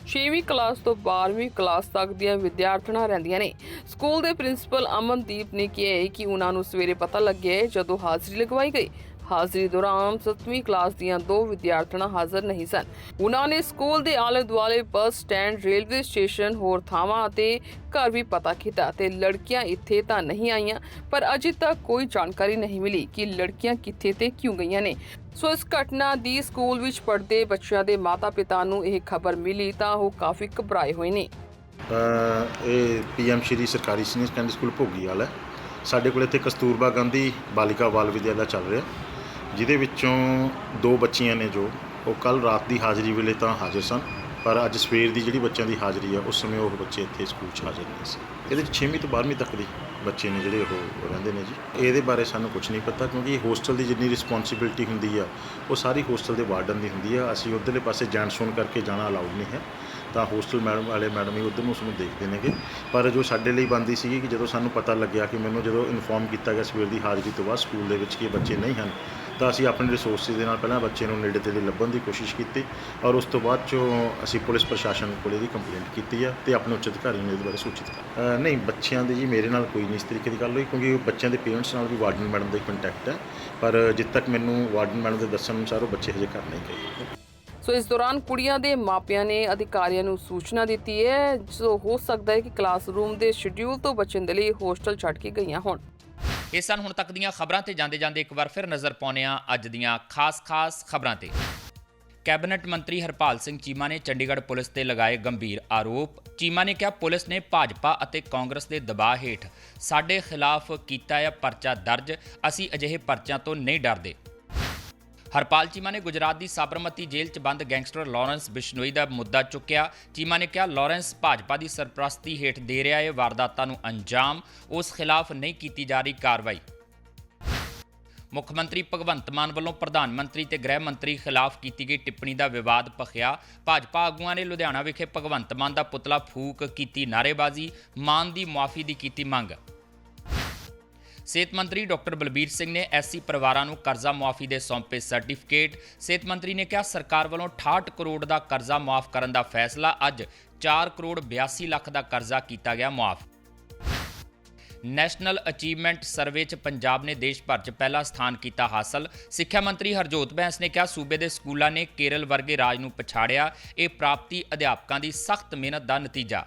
6ਵੀਂ ਕਲਾਸ ਤੋਂ 12ਵੀਂ ਕਲਾਸ ਤੱਕ ਦੀਆਂ ਵਿਦਿਆਰਥਣਾਂ ਰਹਿੰਦੀਆਂ ਨੇ। ਸਕੂਲ ਦੇ ਪ੍ਰਿੰਸੀਪਲ ਅਮਨਦੀਪ ਨੇ ਕਿਹਾ ਹੈ ਕਿ ਉਹਨਾਂ ਨੂੰ ਸਵੇਰੇ ਪਤਾ ਲੱਗਿਆ ਹੈ ਜਦੋਂ ਹਾਜ਼ਰੀ ਲਗਵਾਈ ਗਈ। ਹਾਜ਼ਰੀ ਦੌਰਾਨ 7ਵੀਂ ਕਲਾਸ ਦੀਆਂ ਦੋ ਵਿਦਿਆਰਥਣਾਂ ਹਾਜ਼ਰ ਨਹੀਂ ਸਨ। ਉਹਨਾਂ ਨੇ ਸਕੂਲ ਦੇ ਆਲੇ ਦੁਆਲੇ ਬੱਸ, ਸਟੈਂਡ, ਰੇਲਵੇ ਸਟੇਸ਼ਨ, ਹੋਰ ਥਾਵਾਂ ਅਤੇ ਘਰ ਵੀ ਪਤਾ ਕੀਤਾ ਤੇ ਲੜਕੀਆਂ ਇੱਥੇ ਤਾਂ ਨਹੀਂ ਆਈਆਂ, ਪਰ ਅਜੇ ਤੱਕ ਕੋਈ ਜਾਣਕਾਰੀ ਨਹੀਂ ਮਿਲੀ ਕਿ ਲੜਕੀਆਂ ਕਿੱਥੇ ਤੇ ਕਿਉਂ ਗਈਆਂ ਨੇ। ਸੋ ਇਸ ਘਟਨਾ ਦੀ ਸਕੂਲ ਵਿੱਚ ਪੜ੍ਹਦੇ ਬੱਚਿਆਂ ਦੇ ਮਾਤਾ-ਪਿਤਾ ਨੂੰ ਇਹ ਖਬਰ ਮਿਲੀ ਤਾਂ ਉਹ ਕਾਫੀ ਘਬਰਾਏ ਹੋਏ ਨੇ। ਇਹ ਪੀਐਮ ਸ਼੍ਰੀ ਸਰਕਾਰੀ ਸੀਨੀਅਰ ਸੈਕੰਡਰੀ ਸਕੂਲ ਭੋਗੀ ਵਾਲਾ ਸਾਡੇ ਕੋਲ ਇੱਥੇ ਕਸਤੂਰਬਾ ਗਾਂਧੀ ਬਾਲਿਕਾ ਬਾਲ ਵਿਦਿਆਲਾ ਚੱਲ ਰਿਹਾ। ਜਿਹਦੇ ਵਿੱਚੋਂ ਦੋ ਬੱਚੀਆਂ ਨੇ ਜੋ, ਉਹ ਕੱਲ ਰਾਤ ਦੀ ਹਾਜ਼ਰੀ ਵੇਲੇ ਤਾਂ ਹਾਜ਼ਰ ਸਨ, ਪਰ ਅੱਜ ਸਵੇਰ ਦੀ ਜਿਹੜੀ ਬੱਚਿਆਂ ਦੀ ਹਾਜ਼ਰੀ ਆ, ਉਸ ਸਮੇਂ ਉਹ ਬੱਚੇ ਇੱਥੇ ਸਕੂਲ 'ਚ ਹਾਜ਼ਰ ਨਹੀਂ ਸੀ। ਇਹਦੇ 'ਚ 6ਵੀਂ ਤੋਂ 12ਵੀਂ ਤੱਕ ਦੇ ਬੱਚੇ ਨੇ ਜਿਹੜੇ ਉਹ ਰਹਿੰਦੇ ਨੇ ਜੀ। ਇਹਦੇ ਬਾਰੇ ਸਾਨੂੰ ਕੁਝ ਨਹੀਂ ਪਤਾ, ਕਿਉਂਕਿ ਹੋਸਟਲ ਦੀ ਜਿੰਨੀ ਰਿਸਪੌਂਸਿਬਿਲਟੀ ਹੁੰਦੀ ਆ, ਉਹ ਸਾਰੀ ਹੋਸਟਲ ਦੇ ਵਾਰਡਨ ਦੀ ਹੁੰਦੀ ਆ। ਅਸੀਂ ਉਧਰਲੇ ਪਾਸੇ ਜਾਣ ਸੁਣ ਕਰਕੇ ਜਾਣਾ ਅਲਾਉਡ ਨਹੀਂ ਹੈ, ਤਾਂ ਹੋਸਟਲ ਮੈਡਮ ਵਾਲੇ ਮੈਡਮ ਹੀ ਉਧਰ ਨੂੰ ਉਸ ਨੂੰ ਦੇਖਦੇ ਨੇਗੇ। ਪਰ ਜੋ ਸਾਡੇ ਲਈ ਬੰਦੀ ਸੀਗੀ ਕਿ ਜਦੋਂ ਸਾਨੂੰ ਪਤਾ ਲੱਗਿਆ ਕਿ ਮੈਨੂੰ ਜਦੋਂ ਇਨਫੋਰਮ ਕੀਤਾ ਗਿਆ ਸਵੇਰ ਦੀ ਹਾਜ਼ਰੀ ਤੋਂ ਬਾਅਦ ਸਕੂਲ ਦੇ ਵਿੱਚ ਕਿ ਇਹ ਬੱਚੇ ਨਹੀਂ ਹਨ ਤਾਂ ਅਸੀਂ ਆਪਣੇ ਰਿਸੋਰਸਿਸ ਦੇ ਨਾਲ ਪਹਿਲਾਂ ਬੱਚੇ ਨੂੰ ਨੇੜੇ ਤੇੜੇ ਲੱਭਣ ਦੀ ਕੋਸ਼ਿਸ਼ ਕੀਤੀ ਔਰ ਉਸ ਤੋਂ ਬਾਅਦ ਚੋਂ ਅਸੀਂ ਪੁਲਿਸ ਪ੍ਰਸ਼ਾਸਨ ਕੋਲ ਇਹਦੀ ਕੰਪਲੇਂਟ ਕੀਤੀ ਆ ਤੇ ਆਪਣੇ ਉੱਚ ਅਧਿਕਾਰੀਆਂ ਨੂੰ ਇਹਦੇ ਬਾਰੇ ਸੂਚਿਤ ਕਰ ਨਹੀਂ, ਬੱਚਿਆਂ ਦੀ ਜੀ ਮੇਰੇ ਨਾਲ ਕੋਈ ਨਹੀਂ ਇਸ ਤਰੀਕੇ ਦੀ ਗੱਲ ਹੋਈ ਕਿਉਂਕਿ ਬੱਚਿਆਂ ਦੇ ਪੇਰੈਂਟਸ ਨਾਲ ਵੀ ਵਾਰਡਨ ਮੈਡਮ ਦਾ ਹੀ ਕੰਟੈਕਟ ਹੈ, ਪਰ ਜਿੱਦ ਤੱਕ ਮੈਨੂੰ ਵਾਰਡਨ ਮੈਡਮ ਦੇ ਦੱਸਣ ਅਨੁਸਾਰ ਉਹ ਬੱਚੇ ਹਜੇ ਘਰ ਨਹੀਂ ਗਏ। ਸੋ ਇਸ ਦੌਰਾਨ ਕੁੜੀਆਂ ਦੇ ਮਾਪਿਆਂ ਨੇ ਅਧਿਕਾਰੀਆਂ ਨੂੰ ਸੂਚਨਾ ਦਿੱਤੀ ਹੈ, ਸੋ ਹੋ ਸਕਦਾ ਹੈ ਕਿ ਕਲਾਸਰੂਮ ਦੇ ਸ਼ਡਿਊਲ ਤੋਂ ਬਚਣ ਦੇ ਲਈ ਹੋਸਟਲ ਛੱਡ ਕੇ ਗਈਆਂ ਹੋਣ। ਇਹ ਸਨ ਹੁਣ ਤੱਕ ਦੀਆਂ ਖਬਰਾਂ ਤੇ ਜਾਂਦੇ ਜਾਂਦੇ ਇੱਕ ਵਾਰ ਫਿਰ ਨਜ਼ਰ ਪਾਉਂਦੇ ਹਾਂ ਅੱਜ ਦੀਆਂ ਖਾਸ-ਖਾਸ ਖਬਰਾਂ ਤੇ। ਕੈਬਨਿਟ ਮੰਤਰੀ ਹਰਪਾਲ ਸਿੰਘ ਚੀਮਾ ਨੇ ਚੰਡੀਗੜ੍ਹ ਪੁਲਿਸ ਤੇ ਲਗਾਏ ਗੰਭੀਰ ਆਰੋਪ। ਚੀਮਾ ਨੇ ਕਿਹਾ ਪੁਲਿਸ ਨੇ ਭਾਜਪਾ ਅਤੇ ਕਾਂਗਰਸ ਦੇ ਦਬਾਅ ਹੇਠ ਸਾਡੇ ਖਿਲਾਫ ਕੀਤਾ ਹੈ ਪਰਚਾ ਦਰਜ। ਅਸੀਂ ਅਜਿਹੇ ਪਰਚਿਆਂ ਤੋਂ ਨਹੀਂ ਡਰਦੇ। ਹਰਪਾਲ ਚੀਮਾ ਨੇ ਗੁਜਰਾਤ ਦੀ ਸਾਬਰਮਤੀ ਜੇਲ੍ਹ 'ਚ ਬੰਦ ਗੈਂਗਸਟਰ ਲਾਰੈਂਸ ਬਿਸ਼ਨੋਈ ਦਾ ਮੁੱਦਾ ਚੁੱਕਿਆ। ਚੀਮਾ ਨੇ ਕਿਹਾ, ਲਾਰੈਂਸ ਭਾਜਪਾ ਦੀ ਸਰਪ੍ਰਸਤੀ ਹੇਠ ਦੇ ਰਿਹਾ ਹੈ, ਵਾਰਦਾਤਾਂ ਨੂੰ ਅੰਜਾਮ, ਉਸ ਖਿਲਾਫ ਨਹੀਂ ਕੀਤੀ ਜਾ ਰਹੀ ਕਾਰਵਾਈ। ਮੁੱਖ ਮੰਤਰੀ ਭਗਵੰਤ ਮਾਨ ਵੱਲੋਂ ਪ੍ਰਧਾਨ ਮੰਤਰੀ ਤੇ ਗ੍ਰਹਿ ਮੰਤਰੀ ਖਿਲਾਫ ਕੀਤੀ ਗਈ ਟਿੱਪਣੀ ਦਾ ਵਿਵਾਦ ਭਖਿਆ। ਭਾਜਪਾ ਆਗੂਆਂ ਨੇ ਲੁਧਿਆਣਾ ਵਿਖੇ ਭਗਵੰਤ ਮਾਨ ਦਾ ਪੁਤਲਾ ਫੂਕ ਕੀਤੀ ਨਾਅਰੇਬਾਜ਼ੀ। ਮਾਨ ਦੀ ਮੁਆਫੀ ਦੀ ਕੀਤੀ ਮੰਗ। ਸਿਹਤ ਮੰਤਰੀ ਡਾਕਟਰ ਬਲਬੀਰ ਸਿੰਘ ਨੇ ਐਸਸੀ ਪਰਿਵਾਰਾਂ ਨੂੰ ਕਰਜ਼ਾ ਮੁਆਫੀ ਦੇ ਸੌਂਪੇ ਸਰਟੀਫਿਕੇਟ। ਸਿਹਤ ਮੰਤਰੀ ਨੇ ਕਿਹਾ, ਸਰਕਾਰ ਵੱਲੋਂ 68 ਕਰੋੜ ਦਾ ਕਰਜ਼ਾ ਮੁਆਫ ਕਰਨ ਦਾ ਫੈਸਲਾ ਅੱਜ 4 ਕਰੋੜ 82 ਲੱਖ ਦਾ ਕਰਜ਼ਾ ਕੀਤਾ ਗਿਆ ਮੁਆਫ। ਨੈਸ਼ਨਲ ਅਚੀਵਮੈਂਟ ਸਰਵੇ 'ਚ ਪੰਜਾਬ ਨੇ ਦੇਸ਼ ਭਰ 'ਚ ਪਹਿਲਾ ਸਥਾਨ ਕੀਤਾ ਹਾਸਲ। ਸਿੱਖਿਆ ਮੰਤਰੀ ਹਰਜੋਤ ਬੈਂਸ ਨੇ ਕਿਹਾ, ਸੂਬੇ ਦੇ ਸਕੂਲਾਂ ਨੇ ਕੇਰਲ ਵਰਗੇ ਰਾਜ ਨੂੰ ਪਛਾੜਿਆ। ਇਹ ਪ੍ਰਾਪਤੀ ਅਧਿਆਪਕਾਂ ਦੀ ਸਖਤ ਮਿਹਨਤ ਦਾ ਨਤੀਜਾ।